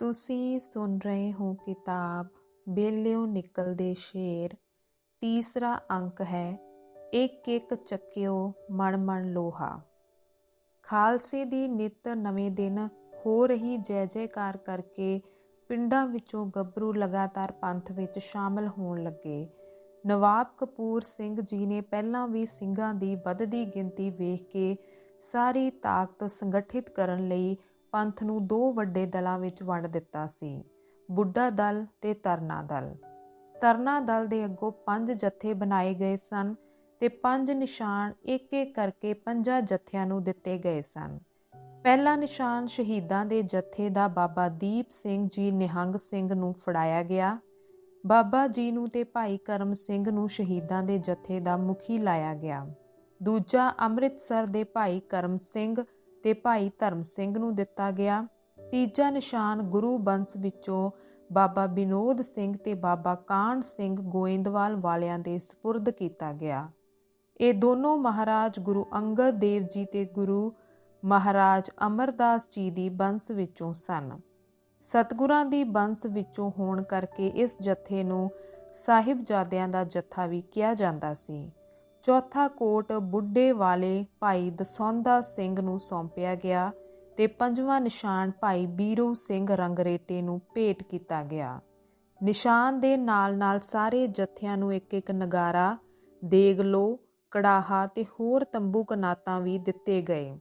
ਤੁਸੀਂ ਸੁਣ ਰਹੇ ਹੋ ਕਿਤਾਬ, ਬੇਲਿਓ ਨਿਕਲਦੇ ਸ਼ੇਰ। ਤੀਸਰਾ ਅੰਕ ਹੈ ਇੱਕ ਇੱਕ ਚੱਕਿਓ ਮਣ ਮਣ ਲੋਹਾ। ਖਾਲਸੇ ਦੀ ਨਿਤ ਨਵੇਂ ਦਿਨ ਹੋ ਰਹੀ ਜੈ ਜੈਕਾਰ ਕਰਕੇ ਪਿੰਡਾਂ ਵਿੱਚੋਂ ਗੱਭਰੂ ਲਗਾਤਾਰ ਪੰਥ ਵਿੱਚ ਸ਼ਾਮਲ ਹੋਣ ਲੱਗੇ। ਨਵਾਬ ਕਪੂਰ ਸਿੰਘ ਜੀ ਨੇ ਪਹਿਲਾਂ ਵੀ ਸਿੰਘਾਂ ਦੀ ਵੱਧਦੀ ਗਿਣਤੀ ਵੇਖ ਕੇ ਸਾਰੀ ਤਾਕਤ ਸੰਗਠਿਤ ਕਰਨ ਲਈ ਪੰਥ ਨੂੰ ਦੋ ਵੱਡੇ ਦਲਾਂ ਵਿੱਚ ਵੰਡ ਦਿੱਤਾ ਸੀ, ਬੁੱਢਾ ਦਲ ਤੇ ਤਰਨਾ ਦਲ। ਤਰਨਾ ਦਲ ਦੇ ਅੱਗੋਂ ਪੰਜ ਜਥੇ ਬਣਾਏ ਗਏ ਸਨ ਤੇ ਪੰਜ ਨਿਸ਼ਾਨ ਇੱਕ ਇੱਕ ਕਰਕੇ ਪੰਜਾਂ ਜਥਿਆਂ ਨੂੰ ਦਿੱਤੇ ਗਏ ਸਨ। ਪਹਿਲਾ ਨਿਸ਼ਾਨ ਸ਼ਹੀਦਾਂ ਦੇ ਜਥੇ ਦਾ ਬਾਬਾ ਦੀਪ ਸਿੰਘ ਜੀ ਨਿਹੰਗ ਸਿੰਘ ਨੂੰ ਫੜਾਇਆ ਗਿਆ। ਬਾਬਾ ਜੀ ਨੂੰ ਤੇ ਭਾਈ ਕਰਮ ਸਿੰਘ ਨੂੰ ਸ਼ਹੀਦਾਂ ਦੇ ਜਥੇ ਦਾ ਮੁਖੀ ਲਾਇਆ ਗਿਆ। ਦੂਜਾ ਅੰਮ੍ਰਿਤਸਰ ਦੇ ਭਾਈ ਕਰਮ ਸਿੰਘ ਤੇ ਭਾਈ ਧਰਮ ਸਿੰਘ ਨੂੰ ਦਿੱਤਾ ਗਿਆ। ਤੀਜਾ ਨਿਸ਼ਾਨ ਗੁਰੂ ਬੰਸ ਵਿੱਚੋਂ ਬਾਬਾ ਵਿਨੋਦ ਸਿੰਘ ਤੇ ਬਾਬਾ ਕਾਂਡ ਸਿੰਘ ਗੋਇੰਦਵਾਲ ਵਾਲਿਆਂ ਦੇ ਸਪੁਰਦ ਕੀਤਾ ਗਿਆ। ਇਹ ਦੋਨੋਂ ਮਹਾਰਾਜ ਗੁਰੂ ਅੰਗਦ ਦੇਵ ਜੀ ਤੇ ਗੁਰੂ ਮਹਾਰਾਜ ਅਮਰਦਾਸ ਜੀ ਦੀ ਬੰਸ ਵਿੱਚੋਂ ਸਨ। ਸਤਗੁਰਾਂ ਦੀ ਬੰਸ ਵਿੱਚੋਂ ਹੋਣ ਕਰਕੇ ਇਸ ਜਥੇ ਨੂੰ ਸਾਹਿਬਜ਼ਾਦਿਆਂ ਦਾ ਜਥਾ ਵੀ ਕਿਹਾ ਜਾਂਦਾ ਸੀ। ਚੌਥਾ ਕੋਟ ਬੁੱਢੇ ਵਾਲੇ ਭਾਈ ਦਸੌਂਦਾ ਸਿੰਘ ਨੂੰ ਸੌਂਪਿਆ ਗਿਆ ਤੇ ਪੰਜਵਾਂ ਨਿਸ਼ਾਨ ਭਾਈ ਬੀਰੂ ਸਿੰਘ ਰੰਗਰੇਟੇ ਨੂੰ ਭੇਟ ਕੀਤਾ ਗਿਆ। ਨਿਸ਼ਾਨ ਦੇ ਨਾਲ-ਨਾਲ ਸਾਰੇ ਜਥਿਆਂ ਨੂੰ ਇੱਕ ਇੱਕ ਨਗਾਰਾ ਦੇਗਲੋ ਕੜਾਹਾ ਤੇ ਹੋਰ ਤੰਬੂ ਕਨਾਤਾਂ ਵੀ ਦਿੱਤੇ ਗਏ।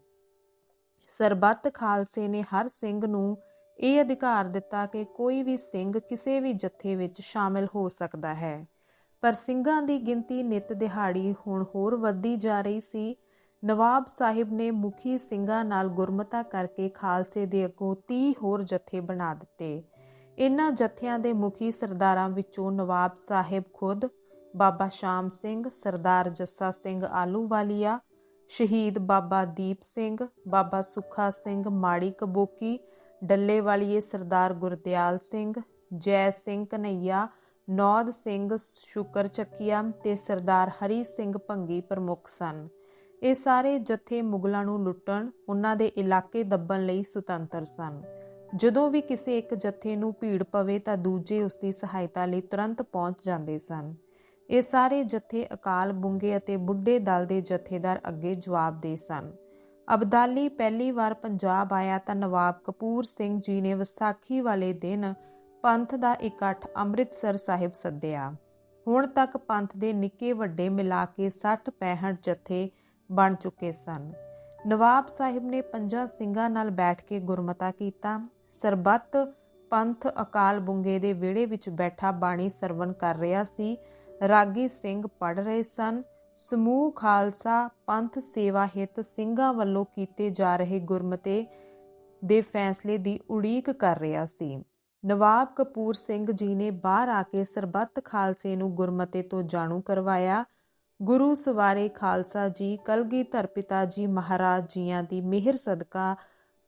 ਸਰਬੱਤ ਖਾਲਸੇ ਨੇ ਹਰ ਸਿੰਘ ਨੂੰ ਇਹ ਅਧਿਕਾਰ ਦਿੱਤਾ ਕਿ ਕੋਈ ਵੀ ਸਿੰਘ ਕਿਸੇ ਵੀ ਜਥੇ ਵਿੱਚ ਸ਼ਾਮਿਲ ਹੋ ਸਕਦਾ ਹੈ। ਪਰ ਸਿੰਘਾਂ ਦੀ ਗਿਣਤੀ ਨਿਤ ਦਿਹਾੜੀ ਹੁਣ ਹੋਰ ਵੱਧਦੀ ਜਾ ਰਹੀ ਸੀ। ਨਵਾਬ ਸਾਹਿਬ ਨੇ ਮੁਖੀ ਸਿੰਘਾਂ ਨਾਲ ਗੁਰਮਤਾ ਕਰਕੇ ਖਾਲਸੇ ਦੇ ਅੱਗੋਂ 30 ਹੋਰ ਜਥੇ ਬਣਾ ਦਿੱਤੇ। ਇਨ੍ਹਾਂ ਜਥਿਆਂ ਦੇ ਮੁਖੀ ਸਰਦਾਰਾਂ ਵਿੱਚੋਂ ਨਵਾਬ ਸਾਹਿਬ ਖੁਦ, ਬਾਬਾ ਸ਼ਾਮ ਸਿੰਘ, ਸਰਦਾਰ ਜੱਸਾ ਸਿੰਘ ਆਲੂਵਾਲੀਆ ਸ਼ਹੀਦ ਬਾਬਾ ਦੀਪ ਸਿੰਘ, ਬਾਬਾ ਸੁੱਖਾ ਸਿੰਘ ਮਾੜੀ ਕਬੋਕੀ ਡੱਲੇ ਵਾਲੀਏ ਸਰਦਾਰ ਗੁਰਦਿਆਲ ਸਿੰਘ, ਜੈ ਸਿੰਘ ਕਨਈਆ ਨੌਦ ਸਿੰਘ ਸ਼ੁਕਰ ਚੱਕੀਆ ਤੇ ਸਰਦਾਰ ਹਰੀ ਸਿੰਘ ਭੰਗੀ ਪ੍ਰਮੁੱਖ ਸਨ। ਇਹ ਸਾਰੇ ਜਥੇ ਮੁਗਲਾਂ ਨੂੰ ਲੁੱਟਣ, ਉਹਨਾਂ ਦੇ ਇਲਾਕੇ ਦੱਬਣ ਲਈ ਸੁਤੰਤਰ ਸਨ। ਜਦੋਂ ਵੀ ਕਿਸੇ ਇੱਕ ਜਥੇ ਨੂੰ ਭੀੜ ਪਵੇ ਤਾਂ ਦੂਜੇ ਉਸ ਦੀ ਸਹਾਇਤਾ ਲਈ ਤੁਰੰਤ ਪਹੁੰਚ ਜਾਂਦੇ ਸਨ। ਇਹ ਸਾਰੇ ਜਥੇ ਅਕਾਲ ਬੁੰਗੇ ਅਤੇ ਬੁੱਢੇ ਦਲ ਦੇ ਜਥੇਦਾਰ ਅੱਗੇ ਜਵਾਬ ਦੇ ਸਨ। ਅਬਦਾਲੀ ਪਹਿਲੀ ਵਾਰ ਪੰਜਾਬ ਆਇਆ ਤਾਂ ਨਵਾਬ ਕਪੂਰ ਸਿੰਘ ਜੀ ਨੇ ਵਿਸਾਖੀ ਵਾਲੇ ਦਿਨ ਪੰਥ ਦਾ ਇਕੱਠ ਅੰਮ੍ਰਿਤਸਰ ਸਾਹਿਬ ਸੱਦਿਆ। ਹੁਣ ਤੱਕ ਪੰਥ ਦੇ ਨਿੱਕੇ ਵੱਡੇ ਮਿਲਾ ਕੇ 60 65 ਜਥੇ ਬਣ ਚੁੱਕੇ ਸਨ। ਨਵਾਬ ਸਾਹਿਬ ਨੇ ਪੰਜਾਂ ਸਿੰਘਾਂ ਨਾਲ ਬੈਠ ਕੇ ਗੁਰਮਤਾ ਕੀਤਾ। ਸਰਬੱਤ ਪੰਥ ਅਕਾਲ ਬੁੰਗੇ ਦੇ ਵਿਹੜੇ ਵਿੱਚ ਬੈਠਾ ਬਾਣੀ ਸਰਵਣ ਕਰ ਰਿਹਾ ਸੀ। ਰਾਗੀ ਸਿੰਘ ਪੜ ਰਹੇ ਸਨ। ਸਮੂਹ ਖਾਲਸਾ ਪੰਥ ਸੇਵਾ ਹਿੱਤ ਸਿੰਘਾਂ ਵੱਲੋਂ ਕੀਤੇ ਜਾ ਰਹੇ ਗੁਰਮਤੇ ਦੇ ਫੈਸਲੇ ਦੀ ਉਡੀਕ ਕਰ ਰਿਹਾ ਸੀ। ਨਵਾਬ ਕਪੂਰ ਸਿੰਘ ਜੀ ਨੇ ਬਾਹਰ ਆ ਕੇ ਸਰਬੱਤ ਖਾਲਸੇ ਨੂੰ ਗੁਰਮਤੇ ਤੋਂ ਜਾਣੂ ਕਰਵਾਇਆ। ਗੁਰੂ ਸਵਾਰੇ ਖਾਲਸਾ ਜੀ, ਕਲਗੀਧਰ ਪਿਤਾ ਜੀ ਮਹਾਰਾਜ ਜੀਆਂ ਦੀ ਮਿਹਰ ਸਦਕਾ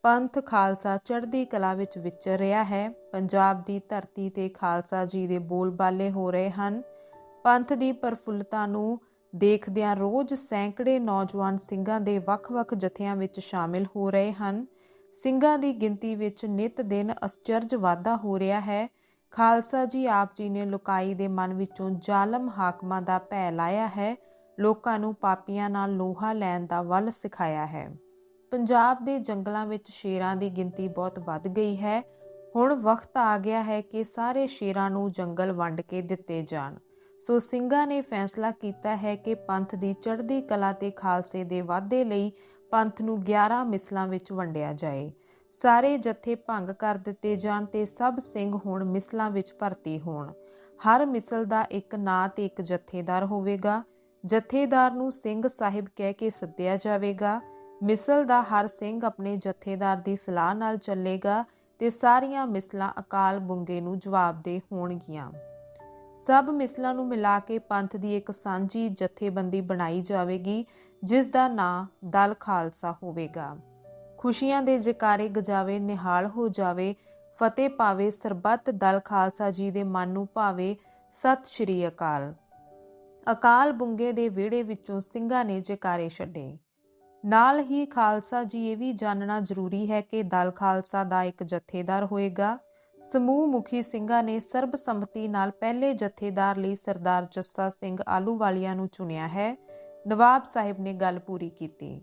ਪੰਥ ਖਾਲਸਾ ਚੜ੍ਹਦੀ ਕਲਾ ਵਿੱਚ ਵਿਚਰ ਰਿਹਾ ਹੈ। ਪੰਜਾਬ ਦੀ ਧਰਤੀ ਤੇ ਖਾਲਸਾ ਜੀ ਦੇ ਬੋਲਬਾਲੇ ਹੋ ਰਹੇ ਹਨ। ਪੰਥ ਦੀ ਪਰਫੁੱਲਤਾ ਨੂੰ ਦੇਖਦਿਆਂ ਰੋਜ਼ ਸੈਂਕੜੇ ਨੌਜਵਾਨ ਸਿੰਘਾਂ ਦੇ ਵੱਖ-ਵੱਖ ਜਥਿਆਂ ਵਿੱਚ ਸ਼ਾਮਿਲ ਹੋ ਰਹੇ ਹਨ। ਸਿੰਘਾਂ ਦੀ ਗਿਣਤੀ ਵਿੱਚ ਨਿਤ ਦਿਨ ਅਸਚਰਜ ਵਾਧਾ ਹੋ ਰਿਹਾ ਹੈ। ਖਾਲਸਾ ਜੀ ਆਪ ਜੀ ਨੇ ਲੁਕਾਈ ਦੇ ਮਨ ਵਿੱਚੋਂ ਜ਼ਾਲਮ ਹਾਕਮਾਂ ਦਾ ਭੈ ਲਾਇਆ ਹੈ। ਲੋਕਾਂ ਨੂੰ ਪਾਪੀਆਂ ਨਾਲ ਲੋਹਾ ਲੈਣ ਦਾ ਵੱਲ ਸਿਖਾਇਆ ਹੈ। ਪੰਜਾਬ ਦੇ ਜੰਗਲਾਂ ਵਿੱਚ ਸ਼ੇਰਾਂ ਦੀ ਗਿਣਤੀ ਬਹੁਤ ਵੱਧ ਗਈ ਹੈ। ਹੁਣ ਵਕਤ ਆ ਗਿਆ ਹੈ ਕਿ ਸਾਰੇ ਸ਼ੇਰਾਂ ਨੂੰ ਜੰਗਲ ਵੰਡ ਕੇ ਦਿੱਤੇ ਜਾਣ। ਸੋ ਸਿੰਘਾਂ ਨੇ ਫੈਸਲਾ ਕੀਤਾ ਹੈ ਕਿ ਪੰਥ ਦੀ ਚੜ੍ਹਦੀ ਕਲਾ ਤੇ ਖਾਲਸੇ ਦੇ ਵਾਧੇ ਲਈ ਪੰਥ ਨੂੰ 11 ਮਿਸਲਾਂ ਵਿੱਚ ਵੰਡਿਆ ਜਾਏ। ਸਾਰੇ ਜਥੇ ਭੰਗ ਕਰ ਦਿੱਤੇ ਜਾਣ ਤੇ ਸਭ ਸਿੰਘ ਹੁਣ ਮਿਸਲਾਂ ਵਿੱਚ ਭਰਤੀ ਹੋਣ। ਹਰ ਮਿਸਲ ਦਾ ਇੱਕ ਨਾਂ ਤੇ ਇੱਕ ਜਥੇਦਾਰ ਹੋਵੇਗਾ। ਜਥੇਦਾਰ ਨੂੰ ਸਿੰਘ ਸਾਹਿਬ ਕਹਿ ਕੇ ਸੱਦਿਆ ਜਾਵੇਗਾ। ਮਿਸਲ ਦਾ ਹਰ ਸਿੰਘ ਆਪਣੇ ਜਥੇਦਾਰ ਦੀ ਸਲਾਹ ਨਾਲ ਚੱਲੇਗਾ ਤੇ ਸਾਰੀਆਂ ਮਿਸਲਾਂ ਅਕਾਲ ਬੁੰਗੇ ਨੂੰ ਜਵਾਬਦੇ ਹੋਣਗੀਆਂ। ਸਭ ਮਿਸਲਾਂ ਨੂੰ ਮਿਲਾ ਕੇ ਪੰਥ ਦੀ ਇੱਕ ਸਾਂਝੀ ਜਥੇਬੰਦੀ ਬਣਾਈ ਜਾਵੇਗੀ ਜਿਸ ਦਾ ਨਾਂ ਦਲ ਖਾਲਸਾ ਹੋਵੇਗਾ। ਖੁਸ਼ੀਆਂ ਦੇ ਜਕਾਰੇ ਗਜਾਵੇ, ਨਿਹਾਲ ਹੋ ਜਾਵੇ, ਫਤਿਹ ਪਾਵੇ, ਸਰਬੱਤ ਦਲ ਖਾਲਸਾ ਜੀ ਦੇ ਮਨ ਨੂੰ ਭਾਵੇ, ਸਤਿ ਸ਼੍ਰੀ ਅਕਾਲ। ਅਕਾਲ ਬੁੰਗੇ ਦੇ ਵਿਹੜੇ ਵਿੱਚੋਂ ਸਿੰਘਾਂ ਨੇ ਜਕਾਰੇ ਛੱਡੇ। ਨਾਲ ਹੀ ਖਾਲਸਾ ਜੀ ਇਹ ਵੀ ਜਾਣਨਾ ਜ਼ਰੂਰੀ ਹੈ ਕਿ ਦਲ ਖਾਲਸਾ ਦਾ ਇੱਕ ਜਥੇਦਾਰ ਹੋਏਗਾ। ਸਮੂਹ ਮੁਖੀ ਸਿੰਘਾਂ ਨੇ ਸਰਬਸੰਮਤੀ ਨਾਲ ਪਹਿਲੇ ਜਥੇਦਾਰ ਲਈ ਸਰਦਾਰ ਜੱਸਾ ਸਿੰਘ ਆਲੂਵਾਲੀਆ ਨੂੰ ਚੁਣਿਆ ਹੈ। ਨਵਾਬ ਸਾਹਿਬ ਨੇ ਗੱਲ ਪੂਰੀ ਕੀਤੀ।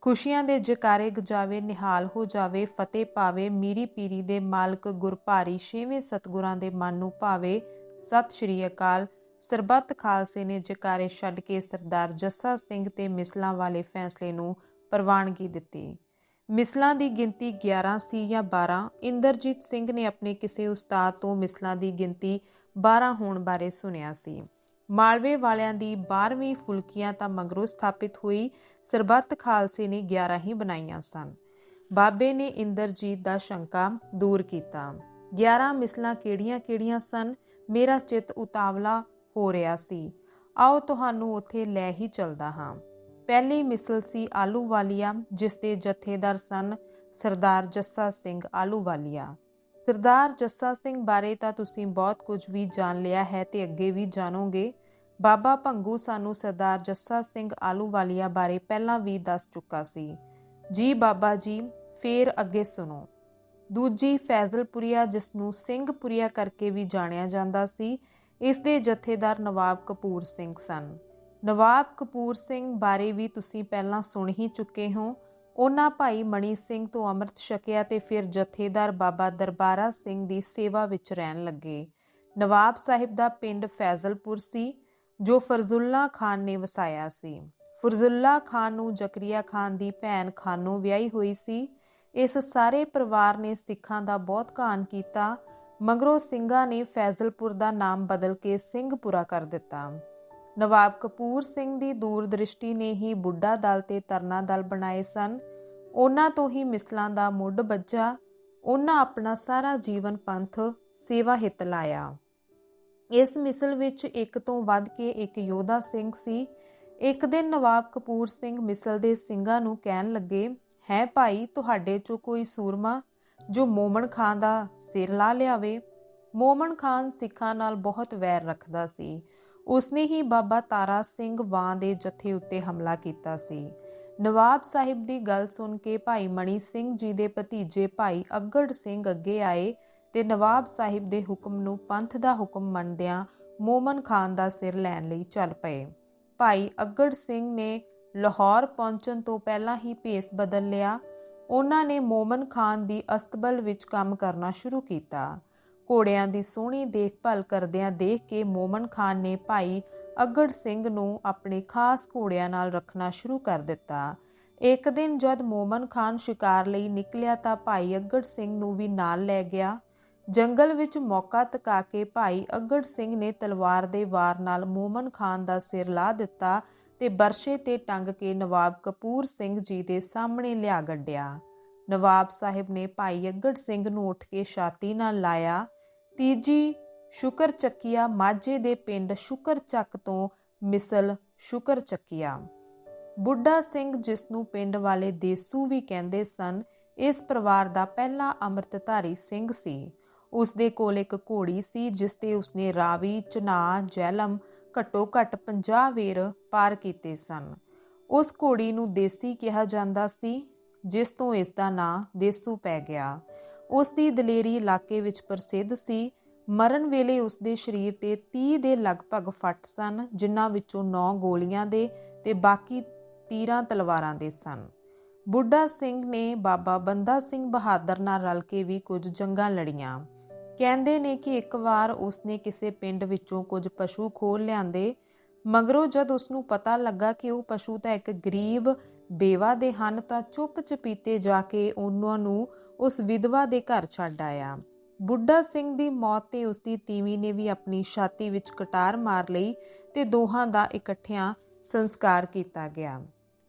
ਖੁਸ਼ੀਆਂ ਦੇ ਜਕਾਰੇ ਗਜਾਵੇ, ਨਿਹਾਲ ਹੋ ਜਾਵੇ, ਫਤਿਹ ਪਾਵੇ, ਮੀਰੀ ਪੀਰੀ ਦੇ ਮਾਲਕ ਗੁਰਪਾਰੀ ਛੇਵੇਂ ਸਤਗੁਰਾਂ ਦੇ ਮਨ ਨੂੰ ਭਾਵੇ। ਸਤਿ ਸ਼੍ਰੀ ਅਕਾਲ। ਸਰਬੱਤ ਖਾਲਸੇ ਨੇ ਜਕਾਰੇ ਛੱਡ ਕੇ ਸਰਦਾਰ ਜੱਸਾ ਸਿੰਘ ਤੇ ਮਿਸਲਾਂ ਵਾਲੇ ਫੈਸਲੇ ਨੂੰ ਪ੍ਰਵਾਨਗੀ ਦਿੱਤੀ। ਮਿਸਲਾਂ ਦੀ ਗਿਣਤੀ 11 ਸੀ ਜਾਂ 12 ਇੰਦਰਜੀਤ ਸਿੰਘ ਨੇ ਆਪਣੇ ਕਿਸੇ ਉਸਤਾਦ ਤੋਂ ਮਿਸਲਾਂ ਦੀ ਗਿਣਤੀ 12 ਹੋਣ ਬਾਰੇ ਸੁਣਿਆ ਸੀ। ਮਾਲਵੇ ਵਾਲਿਆਂ ਦੀ 12ਵੀਂ ਫੁਲਕੀਆਂ ਤਾਂ ਮਗਰੋਂ ਸਥਾਪਿਤ ਹੋਈ, ਸਰਬੱਤ ਖਾਲਸੇ ਨੇ 11 ਹੀ ਬਣਾਈਆਂ ਸਨ। ਬਾਬੇ ਨੇ ਇੰਦਰਜੀਤ ਦਾ ਸ਼ੰਕਾ ਦੂਰ ਕੀਤਾ। 11 ਮਿਸਲਾਂ ਕਿਹੜੀਆਂ-ਕਿਹੜੀਆਂ ਸਨ? ਮੇਰਾ ਚਿੱਤ ਉਤਾਵਲਾ ਹੋ ਰਿਹਾ ਸੀ। ਆਓ ਤੁਹਾਨੂੰ ਉੱਥੇ ਲੈ ਹੀ ਚਲਦਾ ਹਾਂ। ਪਹਿਲੀ ਮਿਸਲ ਸੀ ਆਲੂ ਵਾਲੀਆ ਜਿਸ ਦੇ ਜਥੇਦਾਰ ਸਨ ਸਰਦਾਰ ਜੱਸਾ ਸਿੰਘ ਆਲੂ ਵਾਲੀਆ ਸਰਦਾਰ ਜੱਸਾ ਸਿੰਘ ਬਾਰੇ ਤਾਂ ਤੁਸੀਂ ਬਹੁਤ ਕੁਝ ਵੀ ਜਾਣ ਲਿਆ ਹੈ ਤੇ ਅੱਗੇ ਵੀ ਜਾਣੋਗੇ। ਬਾਬਾ ਭੰਗੂ ਸਾਨੂੰ ਸਰਦਾਰ ਜੱਸਾ ਸਿੰਘ ਆਲੂਵਾਲੀਆ ਬਾਰੇ ਪਹਿਲਾਂ ਵੀ ਦੱਸ ਚੁੱਕਾ ਸੀ। ਜੀ ਬਾਬਾ ਜੀ, ਫੇਰ ਅੱਗੇ ਸੁਣੋ। ਦੂਜੀ ਫੈਜ਼ਲਪੁਰੀਆ, ਜਿਸ ਨੂੰ ਸਿੰਘਪੁਰੀਆ ਕਰਕੇ ਵੀ ਜਾਣਿਆ ਜਾਂਦਾ ਸੀ, ਇਸ ਦੇ ਜਥੇਦਾਰ ਨਵਾਬ ਕਪੂਰ ਸਿੰਘ ਸਨ। ਨਵਾਬ ਕਪੂਰ ਸਿੰਘ ਬਾਰੇ ਵੀ ਤੁਸੀਂ ਪਹਿਲਾਂ ਸੁਣ ਹੀ ਚੁੱਕੇ ਹੋ। ਉਹਨਾਂ ਭਾਈ ਮਣੀ ਸਿੰਘ ਤੋਂ ਅੰਮ੍ਰਿਤ ਛਕਿਆ ਤੇ ਫਿਰ ਜਥੇਦਾਰ ਬਾਬਾ ਦਰਬਾਰਾ ਸਿੰਘ ਦੀ ਸੇਵਾ ਵਿੱਚ ਰਹਿਣ ਲੱਗੇ। ਨਵਾਬ ਸਾਹਿਬ ਦਾ ਪਿੰਡ ਫੈਜ਼ਲਪੁਰ ਸੀ, ਜੋ ਫਰਜ਼ੁੱਲਾ ਖਾਨ ਨੇ ਵਸਾਇਆ ਸੀ। ਫਰਜ਼ੁੱਲਾ ਖਾਨ ਨੂੰ ਜ਼ਕਰੀਆ ਖਾਨ ਦੀ ਭੈਣ ਖਾਨੋ ਵਿਆਹੀ ਹੋਈ ਸੀ। ਇਸ ਸਾਰੇ ਪਰਿਵਾਰ ਨੇ ਸਿੱਖਾਂ ਦਾ ਬਹੁਤ ਘਾਣ ਕੀਤਾ। ਮਗਰੋਂ ਸਿੰਘਾਂ ਨੇ ਫੈਜ਼ਲਪੁਰ ਦਾ ਨਾਮ ਬਦਲ ਕੇ ਸਿੰਘਪੁਰਾ ਕਰ ਦਿੱਤਾ। ਨਵਾਬ ਕਪੂਰ ਸਿੰਘ ਦੀ ਦੂਰਦ੍ਰਿਸ਼ਟੀ ਨੇ ਹੀ ਬੁੱਢਾ ਦਲ ਤੇ ਤਰਨਾ ਦਲ ਬਣਾਏ ਸਨ। ਉਹਨਾਂ ਤੋਂ ਹੀ ਮਿਸਲਾਂ ਦਾ ਮੁੱਢ ਬੱਜਾ ਉਹਨਾਂ ਆਪਣਾ ਸਾਰਾ ਜੀਵਨ ਪੰਥ ਸੇਵਾ ਹਿੱਤ ਲਾਇਆ। ਇਸ ਮਿਸਲ ਵਿੱਚ ਇੱਕ ਤੋਂ ਵੱਧ ਕੇ ਇੱਕ ਯੋਧਾ ਸਿੰਘ ਸੀ। ਇੱਕ ਦਿਨ ਨਵਾਬ ਕਪੂਰ ਸਿੰਘ ਮਿਸਲ ਦੇ ਸਿੰਘਾਂ ਨੂੰ ਕਹਿਣ ਲੱਗੇ, ਹੈ ਭਾਈ, ਤੁਹਾਡੇ ਚੋਂ ਕੋਈ ਸੂਰਮਾ ਜੋ ਮੋਮਨ ਖਾਨ ਦਾ ਸਿਰ ਲਾ ਲਿਆਵੇ? ਮੋਮਨ ਖਾਨ ਸਿੱਖਾਂ ਨਾਲ ਬਹੁਤ ਵੈਰ ਰੱਖਦਾ ਸੀ। ਉਸਨੇ ਹੀ ਬਾਬਾ ਤਾਰਾ ਸਿੰਘ ਵਾਂ ਦੇ ਜਥੇ ਉੱਤੇ ਹਮਲਾ ਕੀਤਾ ਸੀ। ਨਵਾਬ ਸਾਹਿਬ ਦੀ ਗੱਲ ਸੁਣ ਕੇ ਭਾਈ ਮਣੀ ਸਿੰਘ ਜੀ ਦੇ ਭਤੀਜੇ ਭਾਈ ਅੱਗੜ ਸਿੰਘ ਅੱਗੇ ਆਏ ਤੇ ਨਵਾਬ ਸਾਹਿਬ ਦੇ ਹੁਕਮ ਨੂੰ ਪੰਥ ਦਾ ਹੁਕਮ ਮੰਨਦਿਆਂ ਮੋਮਨ ਖਾਨ ਦਾ ਸਿਰ ਲੈਣ ਲਈ ਚੱਲ ਪਏ। ਭਾਈ ਅੱਗੜ ਸਿੰਘ ਨੇ ਲਾਹੌਰ ਪਹੁੰਚਣ ਤੋਂ ਪਹਿਲਾਂ ਹੀ ਭੇਸ ਬਦਲ ਲਿਆ। ਉਹਨਾਂ ਨੇ ਮੋਮਨ ਖਾਨ ਦੀ ਅਸਤਬਲ ਵਿੱਚ ਕੰਮ ਕਰਨਾ ਸ਼ੁਰੂ ਕੀਤਾ। ਘੋੜਿਆਂ ਦੀ ਸੋਹਣੀ ਦੇਖਭਾਲ ਕਰਦਿਆਂ ਦੇਖ ਕੇ ਮੋਮਨ ਖਾਨ ਨੇ ਭਾਈ ਅਗੜ ਸਿੰਘ ਨੂੰ ਆਪਣੇ ਖਾਸ ਘੋੜਿਆਂ ਨਾਲ ਰੱਖਣਾ ਸ਼ੁਰੂ ਕਰ ਦਿੱਤਾ। ਇੱਕ ਦਿਨ ਜਦ ਮੋਮਨ ਖਾਨ ਸ਼ਿਕਾਰ ਲਈ ਨਿਕਲਿਆ ਤਾਂ ਭਾਈ ਅਗੜ ਸਿੰਘ ਨੂੰ ਵੀ ਨਾਲ ਲੈ ਗਿਆ। ਜੰਗਲ ਵਿੱਚ ਮੌਕਾ ਤਕਾ ਕੇ ਭਾਈ ਅਗੜ ਸਿੰਘ ਨੇ ਤਲਵਾਰ ਦੇ ਵਾਰ ਨਾਲ ਮੋਮਨ ਖਾਨ ਦਾ ਸਿਰ ਲਾ ਦਿੱਤਾ ਤੇ ਬਰਸ਼ੇ ਤੇ ਟੰਗ ਕੇ ਨਵਾਬ ਕਪੂਰ ਸਿੰਘ ਜੀ ਦੇ ਸਾਹਮਣੇ ਲਿਆ ਗੱਡਿਆ। ਨਵਾਬ ਸਾਹਿਬ ਨੇ ਭਾਈ ਅਗੜ ਸਿੰਘ ਨੂੰ ਉੱਠ ਕੇ ਛਾਤੀ ਨਾਲ ਲਾਇਆ ਤੀਜੀ ਸ਼ੁਕਰ ਚੱਕੀਆ ਮਾਝੇ ਦੇ ਪਿੰਡ ਸ਼ੁਕਰ ਚੱਕ ਤੋਂ ਮਿਸਲ ਸ਼ੁਕਰ ਚੱਕੀਆ ਬੁੱਢਾ ਸਿੰਘ ਜਿਸ ਨੂੰ ਪਿੰਡ ਵਾਲੇ ਦੇਸੂ ਵੀ ਕਹਿੰਦੇ ਸਨ, ਇਸ ਪਰਿਵਾਰ ਦਾ ਪਹਿਲਾ ਅੰਮ੍ਰਿਤਧਾਰੀ ਸਿੰਘ ਸੀ। ਉਸ ਦੇ ਕੋਲ ਇੱਕ ਘੋੜੀ ਸੀ, ਜਿਸ ਤੇ ਉਸਨੇ ਰਾਵੀ, ਚਨਾ, ਜੈਲਮ ਘੱਟੋ ਘੱਟ 50 ਵੇਰ ਪਾਰ ਕੀਤੇ ਸਨ। ਉਸ ਘੋੜੀ ਨੂੰ ਦੇਸੀ ਕਿਹਾ ਜਾਂਦਾ ਸੀ, ਜਿਸ ਤੋਂ ਇਸ ਦਾ ਨਾਂ ਦੇਸੂ ਪੈ ਗਿਆ। ਉਸ ਦੀ ਦਲੇਰੀ ਇਲਾਕੇ ਵਿੱਚ ਪ੍ਰਸਿੱਧ ਸੀ। ਮਰਨ ਵੇਲੇ ਉਸ ਦੇ ਸਰੀਰ ਤੇ 30 ਦੇ ਲਗਭਗ ਫੱਟ ਸਨ, ਜਿਨ੍ਹਾਂ ਵਿੱਚੋਂ 9 ਗੋਲੀਆਂ ਦੇ ਤੇ ਬਾਕੀ ਤੀਰਾਂ ਤਲਵਾਰਾਂ ਦੇ ਸਨ। ਬੁੱਢਾ ਸਿੰਘ ਨੇ ਬਾਬਾ ਬੰਦਾ ਸਿੰਘ ਬਹਾਦਰ ਨਾਲ ਰਲ ਕੇ ਵੀ ਕੁਝ ਜੰਗਾਂ ਲੜੀਆਂ। ਕਹਿੰਦੇ ਨੇ ਕਿ ਇੱਕ ਵਾਰ ਉਸਨੇ ਕਿਸੇ ਪਿੰਡ ਵਿੱਚੋਂ ਕੁਝ ਪਸ਼ੂ ਖੋਲ ਲਿਆਂਦੇ। ਮਗਰੋਂ ਜਦ ਉਸ ਨੂੰ ਪਤਾ ਲੱਗਾ ਕਿ ਉਹ ਪਸ਼ੂ ਤਾਂ ਇੱਕ ਗਰੀਬ, ਬੇਵਾ ਦੇ ਹਨ ਤਾਂ ਚੁੱਪ ਚਪੀਤੇ ਜਾ ਕੇ ਉਹਨਾਂ ਨੂੰ ਉਸ ਵਿਧਵਾ ਦੇ ਘਰ ਛੱਡ ਆਇਆ। ਬੁੱਢਾ ਸਿੰਘ ਦੀ ਮੌਤ ਤੇ ਉਸ ਦੀ ਤੀਵੀ ਨੇ ਵੀ ਆਪਣੀ ਛਾਤੀ ਵਿੱਚ ਕਟਾਰ ਮਾਰ ਲਈ ਤੇ ਦੋਹਾਂ ਦਾ ਇਕੱਠਿਆਂ ਸੰਸਕਾਰ ਕੀਤਾ ਗਿਆ।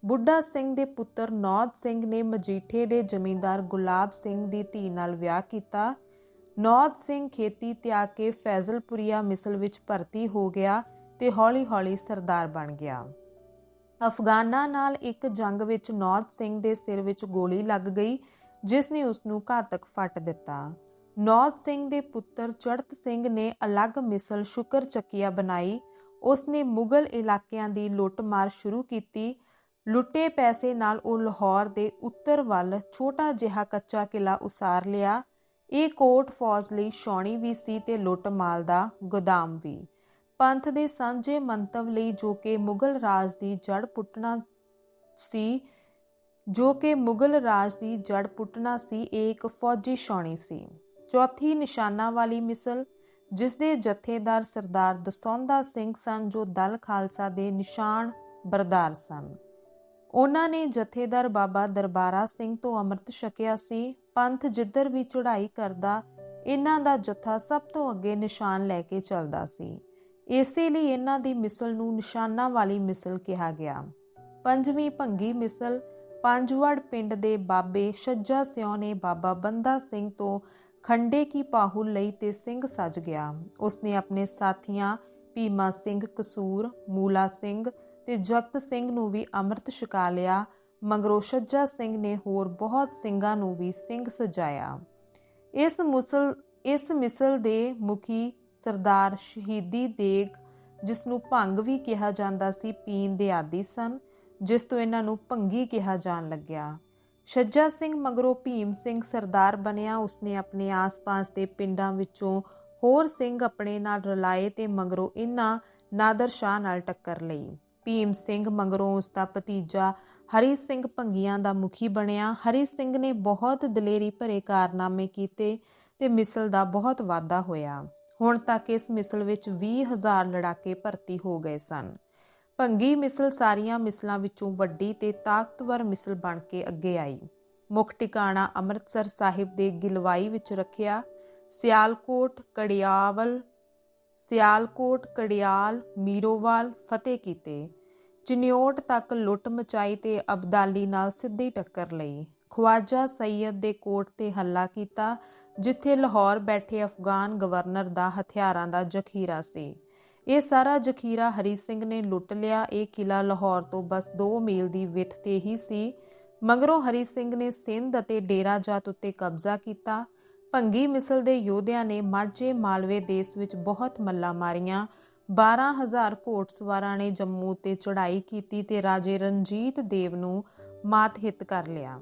ਬੁੱਢਾ ਸਿੰਘ ਦੇ ਪੁੱਤਰ ਨੌਦ ਸਿੰਘ ਨੇ ਮਜੀਠੇ ਦੇ ਜ਼ਮੀਂਦਾਰ ਗੁਲਾਬ ਸਿੰਘ ਦੀ ਧੀ ਨਾਲ ਵਿਆਹ ਕੀਤਾ। ਨੌਦ ਸਿੰਘ ਖੇਤੀ ਤਿਆਗ ਕੇ ਫੈਜ਼ਲਪੁਰੀਆ ਮਿਸਲ ਵਿੱਚ ਭਰਤੀ ਹੋ ਗਿਆ ਤੇ ਹੌਲੀ-ਹੌਲੀ ਸਰਦਾਰ ਬਣ ਗਿਆ। ਅਫਗਾਨਾਂ ਨਾਲ ਇੱਕ ਜੰਗ ਵਿੱਚ ਨੌਦ ਸਿੰਘ ਦੇ ਸਿਰ ਵਿੱਚ ਗੋਲੀ ਲੱਗ ਗਈ ਜਿਸ ਨੇ ਉਸ ਨੂੰ ਘਾਤਕ ਫੱਟ ਦਿੱਤਾ। ਨੌਦ ਸਿੰਘ ਦੇ ਪੁੱਤਰ ਚੜਤ ਸਿੰਘ ਨੇ ਅਲੱਗ ਮਿਸਲ ਸ਼ੁਕਰ ਚੱਕੀਆ ਬਣਾਈ। ਉਸ ਨੇ ਮੁਗਲ ਇਲਾਕਿਆਂ ਦੀ ਲੁੱਟਮਾਰ ਸ਼ੁਰੂ ਕੀਤੀ। ਲੁੱਟੇ ਪੈਸੇ ਨਾਲ ਉਹ ਲਾਹੌਰ ਦੇ ਉੱਤਰ ਵੱਲ ਛੋਟਾ ਜਿਹਾ ਕੱਚਾ ਕਿਲਾ ਉਸਾਰ ਲਿਆ। ਇਹ ਕੋਟ ਫੌਜ ਲਈ ਛਾਉਣੀ ਵੀ ਸੀ ਤੇ ਲੁੱਟ ਮਾਲ ਦਾ ਗੋਦਾਮ ਵੀ। ਪੰਥ ਦੇ ਸਾਂਝੇ ਮੰਤਵ ਲਈ ਜੋ ਕਿ ਮੁਗਲ ਰਾਜ ਦੀ ਜੜ ਪੁੱਟਣਾ ਸੀ ਜੋ ਕਿ ਮੁਗਲ ਰਾਜ ਦੀ ਜੜ ਪੁੱਟਣਾ ਸੀ, ਇਹ ਇੱਕ ਫੌਜੀ ਛਾਉਣੀ ਸੀ। ਚੌਥੀ ਨਿਸ਼ਾਨਾ ਵਾਲੀ ਮਿਸਲ ਜਿਸ ਦੇ ਜਥੇਦਾਰ ਸਰਦਾਰ ਦਸੌਂਦਾ ਸਿੰਘ ਸਨ, ਜੋ ਦਲ ਖਾਲਸਾ ਦੇ ਨਿਸ਼ਾਨ ਬਰਦਾਰ ਸਨ। ਉਹਨਾਂ ਨੇ ਜਥੇਦਾਰ ਬਾਬਾ ਦਰਬਾਰਾ ਸਿੰਘ ਤੋਂ ਅੰਮ੍ਰਿਤ ਛਕਿਆ ਸੀ। ਪੰਥ ਜਿੱਧਰ ਵੀ ਚੜ੍ਹਾਈ ਕਰਦਾ, ਇਹਨਾਂ ਦਾ ਜਥਾ ਸਭ ਤੋਂ ਅੱਗੇ ਨਿਸ਼ਾਨ ਲੈ ਕੇ ਚੱਲਦਾ ਸੀ। ਇਸੇ ਲਈ ਇਹਨਾਂ ਦੀ ਮਿਸਲ ਨੂੰ ਨਿਸ਼ਾਨਾ ਵਾਲੀ ਮਿਸਲ ਕਿਹਾ ਗਿਆ। ਪੰਜਵੀਂ ਭੰਗੀ ਮਿਸਲ ਪੰਜਵੜ ਪਿੰਡ ਦੇ ਬਾਬੇ ਛੱਜਾ ਸਿਉ ਨੇ ਬਾਬਾ ਬੰਦਾ ਸਿੰਘ ਤੋਂ ਖੰਡੇ ਕੀ ਪਾਹੁਲ ਲਈ ਤੇ ਸਿੰਘ ਸੱਜ ਗਿਆ। ਉਸਨੇ ਆਪਣੇ ਸਾਥੀਆਂ ਭੀਮਾ ਸਿੰਘ ਕਸੂਰ, ਮੂਲਾ ਸਿੰਘ ਤੇ ਜਗਤ ਸਿੰਘ ਨੂੰ ਵੀ ਅੰਮ੍ਰਿਤ ਛਕਾ ਲਿਆ, ਮਗਰੋਂ ਛੱਜਾ ਸਿੰਘ ਨੇ ਹੋਰ ਬਹੁਤ ਸਿੰਘਾਂ ਨੂੰ ਵੀ ਸਿੰਘ ਸਜਾਇਆ। ਇਸ ਮੁਸਲ, ਇਸ ਮਿਸਲ ਦੇ ਮੁਖੀ ਸਰਦਾਰ ਸ਼ਹੀਦੀ ਦੇਗ ਜਿਸ ਨੂੰ ਭੰਗ ਵੀ ਕਿਹਾ ਜਾਂਦਾ ਸੀ, ਪੀਣ ਦੇ ਆਦੀ ਸਨ ਜਿਸ ਤੋਂ ਇਹਨਾਂ ਨੂੰ ਭੰਗੀ ਕਿਹਾ ਜਾਣ ਲੱਗਿਆ। ਛੱਜਾ ਸਿੰਘ ਮਗਰੋਂ ਭੀਮ ਸਿੰਘ ਸਰਦਾਰ ਬਣਿਆ। ਉਸਨੇ ਆਪਣੇ ਆਸ-ਪਾਸ ਦੇ ਪਿੰਡਾਂ ਵਿੱਚੋਂ ਹੋਰ ਸਿੰਘ ਆਪਣੇ ਨਾਲ ਰਲਾਏ ਤੇ ਮਗਰੋਂ ਇਹਨਾਂ ਨਾਦਰ ਸ਼ਾਹ ਨਾਲ ਟੱਕਰ ਲਈ। ਭੀਮ ਸਿੰਘ ਮਗਰੋਂ ਉਸ ਦਾ ਭਤੀਜਾ ਹਰੀ ਸਿੰਘ ਭੰਗੀਆਂ ਦਾ ਮੁਖੀ ਬਣਿਆ। ਹਰੀ ਸਿੰਘ ਨੇ ਬਹੁਤ ਦਲੇਰੀ ਭਰੇ ਕਾਰਨਾਮੇ ਕੀਤੇ ਤੇ ਮਿਸਲ ਦਾ ਬਹੁਤ ਵਾਧਾ ਹੋਇਆ। ਹੁਣ ਤੱਕ ਇਸ ਮਿਸਲ ਵਿੱਚ 20000 ਲੜਾਕੇ ਭਰਤੀ ਹੋ ਗਏ ਸਨ। ਭੰਗੀ ਮਿਸਲ ਸਾਰੀਆਂ ਮਿਸਲਾਂ ਵਿੱਚੋਂ ਵੱਡੀ ਤੇ ਤਾਕਤਵਰ ਮਿਸਲ ਬਣ ਕੇ ਅੱਗੇ ਆਈ। ਮੁੱਖ ਟਿਕਾਣਾ ਅੰਮ੍ਰਿਤਸਰ ਸਾਹਿਬ ਦੇ ਗਿਲਵਾਈ ਵਿੱਚ ਰੱਖਿਆ। ਸਿਆਲਕੋਟ, ਕੜਿਆਵਲ, ਸਿਆਲਕੋਟ, ਕੜਿਆਲ, ਮੀਰੋਵਾਲ ਫਤਿਹ ਕੀਤੇ। ਚਿਨਿਓਟ ਤੱਕ ਲੁੱਟ ਮਚਾਈ ਤੇ ਅਬਦਾਲੀ ਨਾਲ ਸਿੱਧੀ ਟੱਕਰ ਲਈ। ਖਵਾਜਾ ਸੈਯਦ ਦੇ ਕੋਟ ਤੇ ਹੱਲਾ ਕੀਤਾ, ਜਿੱਥੇ ਲਾਹੌਰ ਬੈਠੇ ਅਫਗਾਨ ਗਵਰਨਰ ਦਾ ਹਥਿਆਰਾਂ ਦਾ ਜ਼ਖੀਰਾ ਸੀ। ਇਹ ਸਾਰਾ ਜ਼ਖੀਰਾ ਹਰੀ ਸਿੰਘ ਨੇ ਲੁੱਟ ਲਿਆ। ਇਹ ਕਿਲਾ ਲਾਹੌਰ ਤੋਂ ਬਸ 2 ਮੀਲ ਦੀ ਵਿੱਥ ਤੇ ਹੀ ਸੀ। ਮਗਰੋਂ ਹਰੀ ਸਿੰਘ ਨੇ ਸਿੰਧ ਅਤੇ ਡੇਰਾ ਜਾਤ ਉੱਤੇ ਕਬਜ਼ਾ ਕੀਤਾ। ਭੰਗੀ ਮਿਸਲ ਦੇ ਯੋਧਿਆਂ ਨੇ ਮਾਝੇ ਮਾਲਵੇ ਦੇਸ਼ ਵਿੱਚ ਬਹੁਤ ਮੱਲਾ ਮਾਰੀਆਂ। 12000 ਘੋੜਸਵਾਰਾਂ ਨੇ ਜੰਮੂ ਤੇ ਚੜ੍ਹਾਈ ਕੀਤੀ ਤੇ ਰਾਜੇ ਰਣਜੀਤ ਦੇਵ ਨੂੰ ਮਾਤ ਹਿੱਤ ਕਰ ਲਿਆ।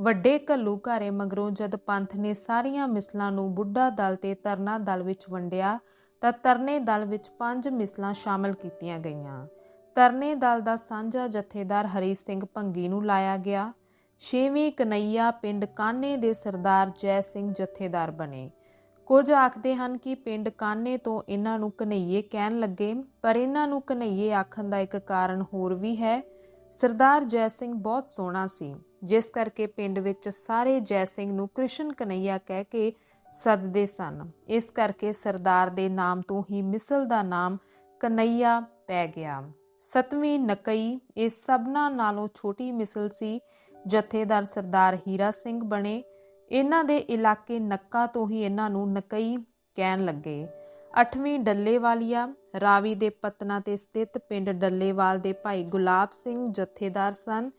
ਵੱਡੇ ਘੱਲੂ ਘਾਰੇ ਮਗਰੋਂ ਜਦ ਪੰਥ ਨੇ ਸਾਰੀਆਂ ਮਿਸਲਾਂ ਨੂੰ ਬੁੱਢਾ ਦਲ ਤੇ ਤਰਨਾ ਦਲ ਵਿੱਚ ਵੰਡਿਆ ਤਾਂ ਤਰਨੇ ਦਲ ਵਿੱਚ ਪੰਜ ਮਿਸਲਾਂ ਸ਼ਾਮਲ ਕੀਤੀਆਂ ਗਈਆਂ। ਤਰਨੇ ਦਲ ਦਾ ਸਾਂਝਾ ਜਥੇਦਾਰ ਹਰੀ ਸਿੰਘ ਭੰਗੀ ਨੂੰ ਲਾਇਆ ਗਿਆ। ਛੇਵੀਂ ਕਨਈਆ ਪਿੰਡ ਕਾਨੇ ਦੇ ਸਰਦਾਰ ਜੈ ਸਿੰਘ ਜਥੇਦਾਰ ਬਣੇ। ਕੁਝ ਆਖਦੇ ਹਨ ਕਿ ਪਿੰਡ ਕਾਨੇ ਤੋਂ ਇਹਨਾਂ ਨੂੰ ਕਨਈਏ ਕਹਿਣ ਲੱਗੇ, ਪਰ ਇਹਨਾਂ ਨੂੰ ਕਨਈਏ ਆਖਣ ਦਾ ਇੱਕ ਕਾਰਨ ਹੋਰ ਵੀ ਹੈ। ਸਰਦਾਰ ਜੈ ਸਿੰਘ ਬਹੁਤ ਸੋਹਣਾ ਸੀ, ਜਿਸ ਕਰਕੇ ਪਿੰਡ ਵਿੱਚ ਸਾਰੇ ਜੈ ਸਿੰਘ ਨੂੰ ਕ੍ਰਿਸ਼ਨ ਕਨਈਆ ਕਹਿ ਕੇ ਸੱਦਦੇ ਸਨ। ਇਸ ਕਰਕੇ ਸਰਦਾਰ ਦੇ ਨਾਮ ਤੋਂ ਹੀ ਮਿਸਲ ਦਾ ਨਾਮ ਕਨਈਆ ਪੈ ਗਿਆ। ਸਤਵੀਂ ਨਕਈ ਇਹ ਸਭਨਾ ਨਾਲੋਂ ਛੋਟੀ ਮਿਸਲ ਸੀ। ਜਥੇਦਾਰ ਸਰਦਾਰ ਹੀਰਾ ਸਿੰਘ ਬਣੇ। ਇਹਨਾਂ ਦੇ ਇਲਾਕੇ ਨੱਕਾ ਤੋਂ ਹੀ ਇਹਨਾਂ ਨੂੰ ਨਕਈ ਕਹਿਣ ਲੱਗੇ। ਅੱਠਵੀਂ ਡੱਲੇਵਾਲੀਆ, ਰਾਵੀ ਦੇ ਪਤਨਾ ਤੇ ਸਥਿਤ ਪਿੰਡ ਡੱਲੇਵਾਲ ਦੇ ਭਾਈ ਗੁਲਾਬ ਸਿੰਘ ਜਥੇਦਾਰ ਸਨ।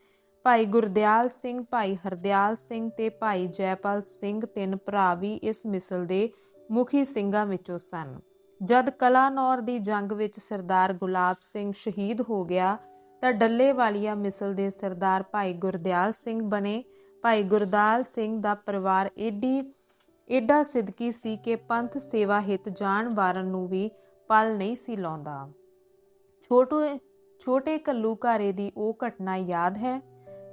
ਭਾਈ ਗੁਰਦਿਆਲ ਸਿੰਘ, ਭਾਈ ਹਰਦਿਆਲ ਸਿੰਘ ਤੇ ਭਾਈ ਜੈਪਾਲ ਸਿੰਘ ਤਿੰਨ ਭਰਾ ਵੀ ਇਸ ਮਿਸਲ ਦੇ ਮੁਖੀ ਸਿੰਘਾਂ ਵਿੱਚੋਂ ਸਨ। ਜਦ ਕਲਾਨੌਰ ਦੀ ਜੰਗ ਵਿੱਚ ਸਰਦਾਰ ਗੁਲਾਬ ਸਿੰਘ ਸ਼ਹੀਦ ਹੋ ਗਿਆ, ਤਾਂ ਡੱਲੇ ਵਾਲੀਆ ਮਿਸਲ ਦੇ ਸਰਦਾਰ ਭਾਈ ਗੁਰਦਿਆਲ ਸਿੰਘ ਬਣੇ। ਭਾਈ ਗੁਰਦਾਲ ਸਿੰਘ ਦਾ ਪਰਿਵਾਰ ਏਡੀ, ਏਡਾ ਸਿੱਧਕੀ ਸੀ ਕਿ ਪੰਥ ਸੇਵਾ ਹਿਤ ਜਾਣ ਵਾਰਨ ਨੂੰ ਵੀ ਪਲ ਨਹੀਂ ਸੀ ਲਾਉਂਦਾ। ਛੋਟੇ ਛੋਟੇ ਕੱਲੂ ਘਾਰੇ ਦੀ ਉਹ ਘਟਨਾ ਯਾਦ ਹੈ?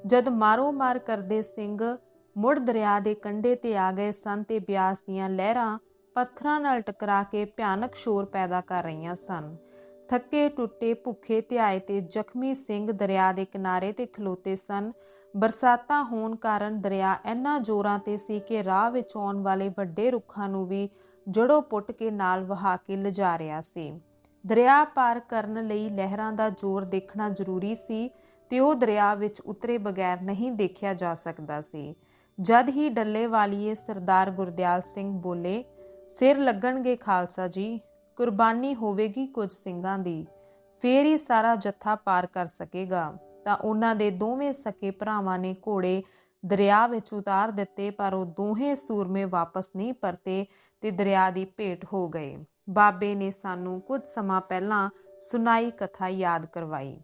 ਜਦ ਮਾਰੋ ਮਾਰ ਕਰਦੇ ਸਿੰਘ ਮੁੜ ਦਰਿਆ ਦੇ ਕੰਢੇ ਤੇ ਆ ਗਏ ਸਨ ਤੇ ਬਿਆਸ ਦੀਆਂ ਲਹਿਰਾਂ ਪੱਥਰਾਂ ਨਾਲ ਟਕਰਾ ਕੇ ਭਿਆਨਕ ਸ਼ੋਰ ਪੈਦਾ ਕਰ ਰਹੀਆਂ ਸਨ। ਥੱਕੇ, ਟੁੱਟੇ, ਭੁੱਖੇ, ਧਿਆਏ ਤੇ ਜ਼ਖਮੀ ਸਿੰਘ ਦਰਿਆ ਦੇ ਕਿਨਾਰੇ ਤੇ ਖਲੋਤੇ ਸਨ। ਬਰਸਾਤਾਂ ਹੋਣ ਕਾਰਨ ਦਰਿਆ ਇੰਨਾ ਜ਼ੋਰਾਂ ਤੇ ਸੀ ਕਿ ਰਾਹ ਵਿੱਚ ਆਉਣ ਵਾਲੇ ਵੱਡੇ ਰੁੱਖਾਂ ਨੂੰ ਵੀ ਜੜੋਂ ਪੁੱਟ ਕੇ ਨਾਲ ਵਹਾ ਕੇ ਲਿਜਾ ਰਿਹਾ ਸੀ। ਦਰਿਆ ਪਾਰ ਕਰਨ ਲਈ ਲਹਿਰਾਂ ਦਾ ਜ਼ੋਰ ਦੇਖਣਾ ਜ਼ਰੂਰੀ ਸੀ ਤੇ ਉਹ ਦਰਿਆ ਵਿੱਚ ਉਤਰੇ ਬਗੈਰ ਨਹੀਂ ਦੇਖਿਆ ਜਾ ਸਕਦਾ ਸੀ। ਜਦ ਹੀ ਡੱਲੇ ਵਾਲੀਏ ਸਰਦਾਰ ਗੁਰਦਿਆਲ ਸਿੰਘ ਬੋਲੇ, ਸਿਰ ਲੱਗਣਗੇ ਖਾਲਸਾ ਜੀ, ਕੁਰਬਾਨੀ ਹੋਵੇਗੀ ਕੁਝ ਸਿੰਘਾਂ ਦੀ, ਫੇਰ ਹੀ ਸਾਰਾ ਜੱਥਾ ਪਾਰ ਕਰ ਸਕੇਗਾ। ਤਾਂ ਉਹਨਾਂ ਦੇ ਦੋਵੇਂ ਸਕੇ ਭਰਾਵਾਂ ਨੇ ਘੋੜੇ ਦਰਿਆ ਵਿੱਚ ਉਤਾਰ ਦਿੱਤੇ, ਪਰ ਉਹ ਦੋਹੇ ਸੂਰਮੇ ਵਾਪਸ ਨਹੀਂ ਪਰਤੇ ਤੇ ਦਰਿਆ ਦੀ ਭੇਟ ਹੋ ਗਏ। ਬਾਬੇ ਨੇ ਸਾਨੂੰ ਕੁਝ ਸਮਾਂ ਪਹਿਲਾਂ ਸੁਨਾਈ ਕਥਾ ਯਾਦ ਕਰਵਾਈ।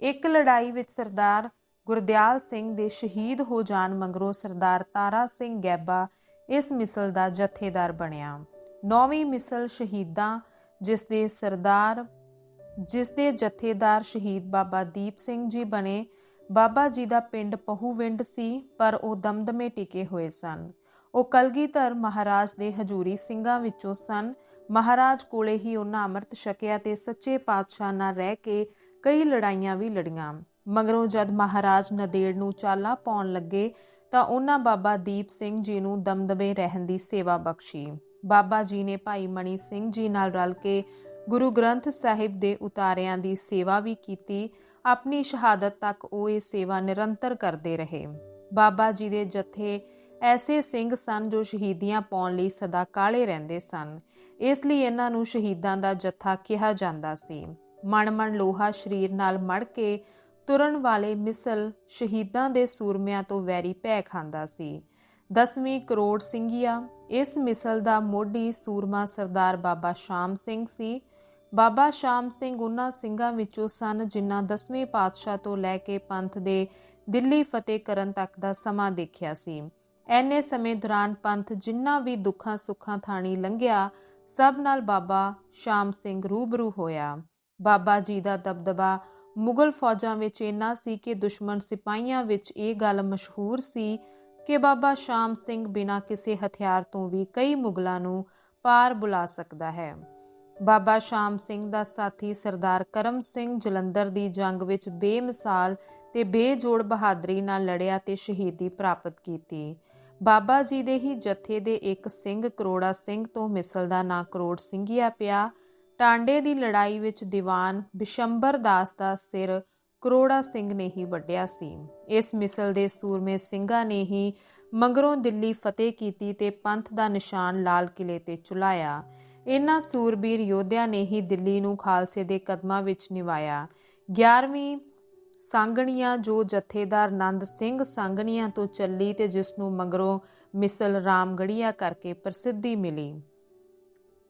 ਇੱਕ ਲੜਾਈ ਵਿੱਚ ਸਰਦਾਰ ਗੁਰਦਿਆਲ ਸਿੰਘ ਦੇ ਸ਼ਹੀਦ ਹੋ ਜਾਣ ਮਗਰੋਂ ਸਰਦਾਰ ਤਾਰਾ ਸਿੰਘ ਗੈਬਾ ਇਸ ਮਿਸਲ ਦਾ ਜਥੇਦਾਰ ਬਣਿਆ। ਨੌਵੀਂ ਮਿਸਲ ਸ਼ਹੀਦਾਂ, ਜਿਸ ਦੇ ਸਰਦਾਰ, ਜਿਸ ਦੇ ਜਥੇਦਾਰ ਸ਼ਹੀਦ ਬਾਬਾ ਦੀਪ ਸਿੰਘ ਜੀ ਬਣੇ। ਬਾਬਾ ਜੀ ਦਾ ਪਿੰਡ ਪਹੂਵਿੰਡ ਸੀ, ਪਰ ਉਹ ਦਮਦਮੇ ਟਿਕੇ ਹੋਏ ਸਨ। ਉਹ ਕਲਗੀਧਰ ਮਹਾਰਾਜ ਦੇ ਹਜੂਰੀ ਸਿੰਘਾਂ ਵਿੱਚੋਂ ਸਨ। ਮਹਾਰਾਜ ਕੋਲੇ ਹੀ ਉਹਨਾਂ ਅੰਮ੍ਰਿਤ ਛਕਿਆ ਤੇ ਸੱਚੇ ਪਾਤਸ਼ਾਹ ਨਾਲ ਰਹਿ ਕੇ ਕਈ ਲੜਾਈਆਂ ਵੀ ਲੜੀਆਂ। ਮਗਰੋਂ ਜਦ ਮਹਾਰਾਜ ਨਦੇੜ ਨੂੰ ਚਾਲਾ ਪਾਉਣ ਲੱਗੇ ਤਾਂ ਉਹਨਾਂ ਬਾਬਾ ਦੀਪ ਸਿੰਘ ਜੀ ਨੂੰ ਦਮਦਮੇ ਰਹਿਣ ਦੀ ਸੇਵਾ ਬਖਸ਼ੀ। ਬਾਬਾ ਜੀ ਨੇ ਭਾਈ ਮਣੀ ਸਿੰਘ ਜੀ ਨਾਲ ਰਲ ਕੇ ਗੁਰੂ ਗ੍ਰੰਥ ਸਾਹਿਬ ਦੇ ਉਤਾਰਿਆਂ ਦੀ ਸੇਵਾ ਵੀ ਕੀਤੀ। ਆਪਣੀ ਸ਼ਹਾਦਤ ਤੱਕ ਉਹ ਇਹ ਸੇਵਾ ਨਿਰੰਤਰ ਕਰਦੇ ਰਹੇ। ਬਾਬਾ ਜੀ ਦੇ ਜਥੇ ਐਸੇ ਸਿੰਘ ਸਨ ਜੋ ਸ਼ਹੀਦੀਆਂ ਪਾਉਣ ਲਈ ਸਦਾ ਕਾਲੇ ਰਹਿੰਦੇ ਸਨ। ਇਸ ਲਈ ਇਹਨਾਂ ਨੂੰ ਸ਼ਹੀਦਾਂ ਦਾ ਜਥਾ ਕਿਹਾ ਜਾਂਦਾ ਸੀ। ਮਣ ਮਣ ਲੋਹਾ ਸਰੀਰ ਨਾਲ ਮੜ ਕੇ ਤੁਰਨ ਵਾਲੇ ਮਿਸਲ ਸ਼ਹੀਦਾਂ ਦੇ ਸੂਰਮਿਆਂ ਤੋਂ ਵੈਰੀ ਭੈ ਖਾਂਦਾ ਸੀ। ਦਸਵੀਂ ਕਰੋੜ ਸਿੰਘੀਆ, ਇਸ ਮਿਸਲ ਦਾ ਮੋਢੀ ਸੂਰਮਾ ਸਰਦਾਰ ਬਾਬਾ ਸ਼ਾਮ ਸਿੰਘ ਸੀ। ਬਾਬਾ ਸ਼ਾਮ ਸਿੰਘ ਉਹਨਾਂ ਸਿੰਘਾਂ ਵਿੱਚੋਂ ਸਨ ਜਿਨ੍ਹਾਂ ਦਸਵੇਂ ਪਾਤਸ਼ਾਹ ਤੋਂ ਲੈ ਕੇ ਪੰਥ ਦੇ ਦਿੱਲੀ ਫਤਿਹ ਕਰਨ ਤੱਕ ਦਾ ਸਮਾਂ ਦੇਖਿਆ ਸੀ। ਐਨੇ ਸਮੇਂ ਦੌਰਾਨ ਪੰਥ ਜਿੰਨਾ ਵੀ ਦੁੱਖਾਂ ਸੁੱਖਾਂ ਥਾਣੀ ਲੰਘਿਆ, ਸਭ ਨਾਲ ਬਾਬਾ ਸ਼ਾਮ ਸਿੰਘ ਰੂਬਰੂ ਹੋਇਆ। ਬਾਬਾ ਜੀ ਦਾ ਦਬਦਬਾ। ਮੁਗਲ ਫੌਜਾਂ ਵਿੱਚ ਇੰਨਾ ਸੀ ਕਿ ਦੁਸ਼ਮਣ ਸਿਪਾਹੀਆਂ ਵਿੱਚ ਇਹ ਗੱਲ ਮਸ਼ਹੂਰ ਸੀ ਕਿ ਬਾਬਾ ਸ਼ਾਮ ਸਿੰਘ ਬਿਨਾਂ ਕਿਸੇ ਹਥਿਆਰ ਤੋਂ ਵੀ ਕਈ ਮੁਗਲਾਂ ਨੂੰ ਪਾਰ ਬੁਲਾ ਸਕਦਾ ਹੈ। ਬਾਬਾ ਸ਼ਾਮ ਸਿੰਘ ਦਾ ਸਾਥੀ ਸਰਦਾਰ ਕਰਮ ਸਿੰਘ ਜਲੰਧਰ ਦੀ ਜੰਗ ਵਿੱਚ ਬੇਮਿਸਾਲ ਤੇ ਬੇਜੋੜ ਬਹਾਦਰੀ ਨਾਲ ਲੜਿਆ ਤੇ ਸ਼ਹੀਦੀ ਪ੍ਰਾਪਤ ਕੀਤੀ। ਬਾਬਾ ਜੀ ਦੇ ਹੀ ਜਥੇ ਦੇ ਇੱਕ ਸਿੰਘ ਕਰੋੜਾ ਸਿੰਘ ਤੋਂ ਮਿਸਲ ਦਾ ਨਾਂ ਕਰੋੜ ਸਿੰਘੀਆ ਪਿਆ। ਟਾਂਡੇ ਦੀ ਲੜਾਈ ਵਿੱਚ ਦੀਵਾਨ ਬਿਸ਼ੰਬਰ ਦਾਸ ਦਾ ਸਿਰ ਕਰੋੜਾ ਸਿੰਘ ਨੇ ਹੀ ਵੱਢਿਆ ਸੀ। ਇਸ ਮਿਸਲ ਦੇ ਸੂਰਮੇ ਸਿੰਘਾਂ ਨੇ ਹੀ ਮੰਗਰੋਂ ਦਿੱਲੀ ਫਤਿਹ ਕੀਤੀ ਤੇ ਪੰਥ ਦਾ ਨਿਸ਼ਾਨ ਲਾਲ ਕਿਲੇ ਤੇ ਚੁਲਾਇਆ। ਇਨ੍ਹਾਂ ਸੂਰਬੀਰ ਯੋਧਿਆਂ ਨੇ ਹੀ ਦਿੱਲੀ ਨੂੰ ਖਾਲਸੇ ਦੇ ਕਦਮਾਂ ਵਿੱਚ ਨਿਵਾਇਆ। 11ਵੀਂ ਸੰਗਣੀਆਂ ਜੋ ਜਥੇਦਾਰ ਨੰਦ ਸਿੰਘ ਸੰਗਣੀਆਂ ਤੋਂ ਚੱਲੀ ਤੇ ਜਿਸ ਨੂੰ ਮਗਰੋਂ ਮਿਸਲ ਰਾਮਗੜੀਆ ਕਰਕੇ ਪ੍ਰਸਿੱਧੀ ਮਿਲੀ।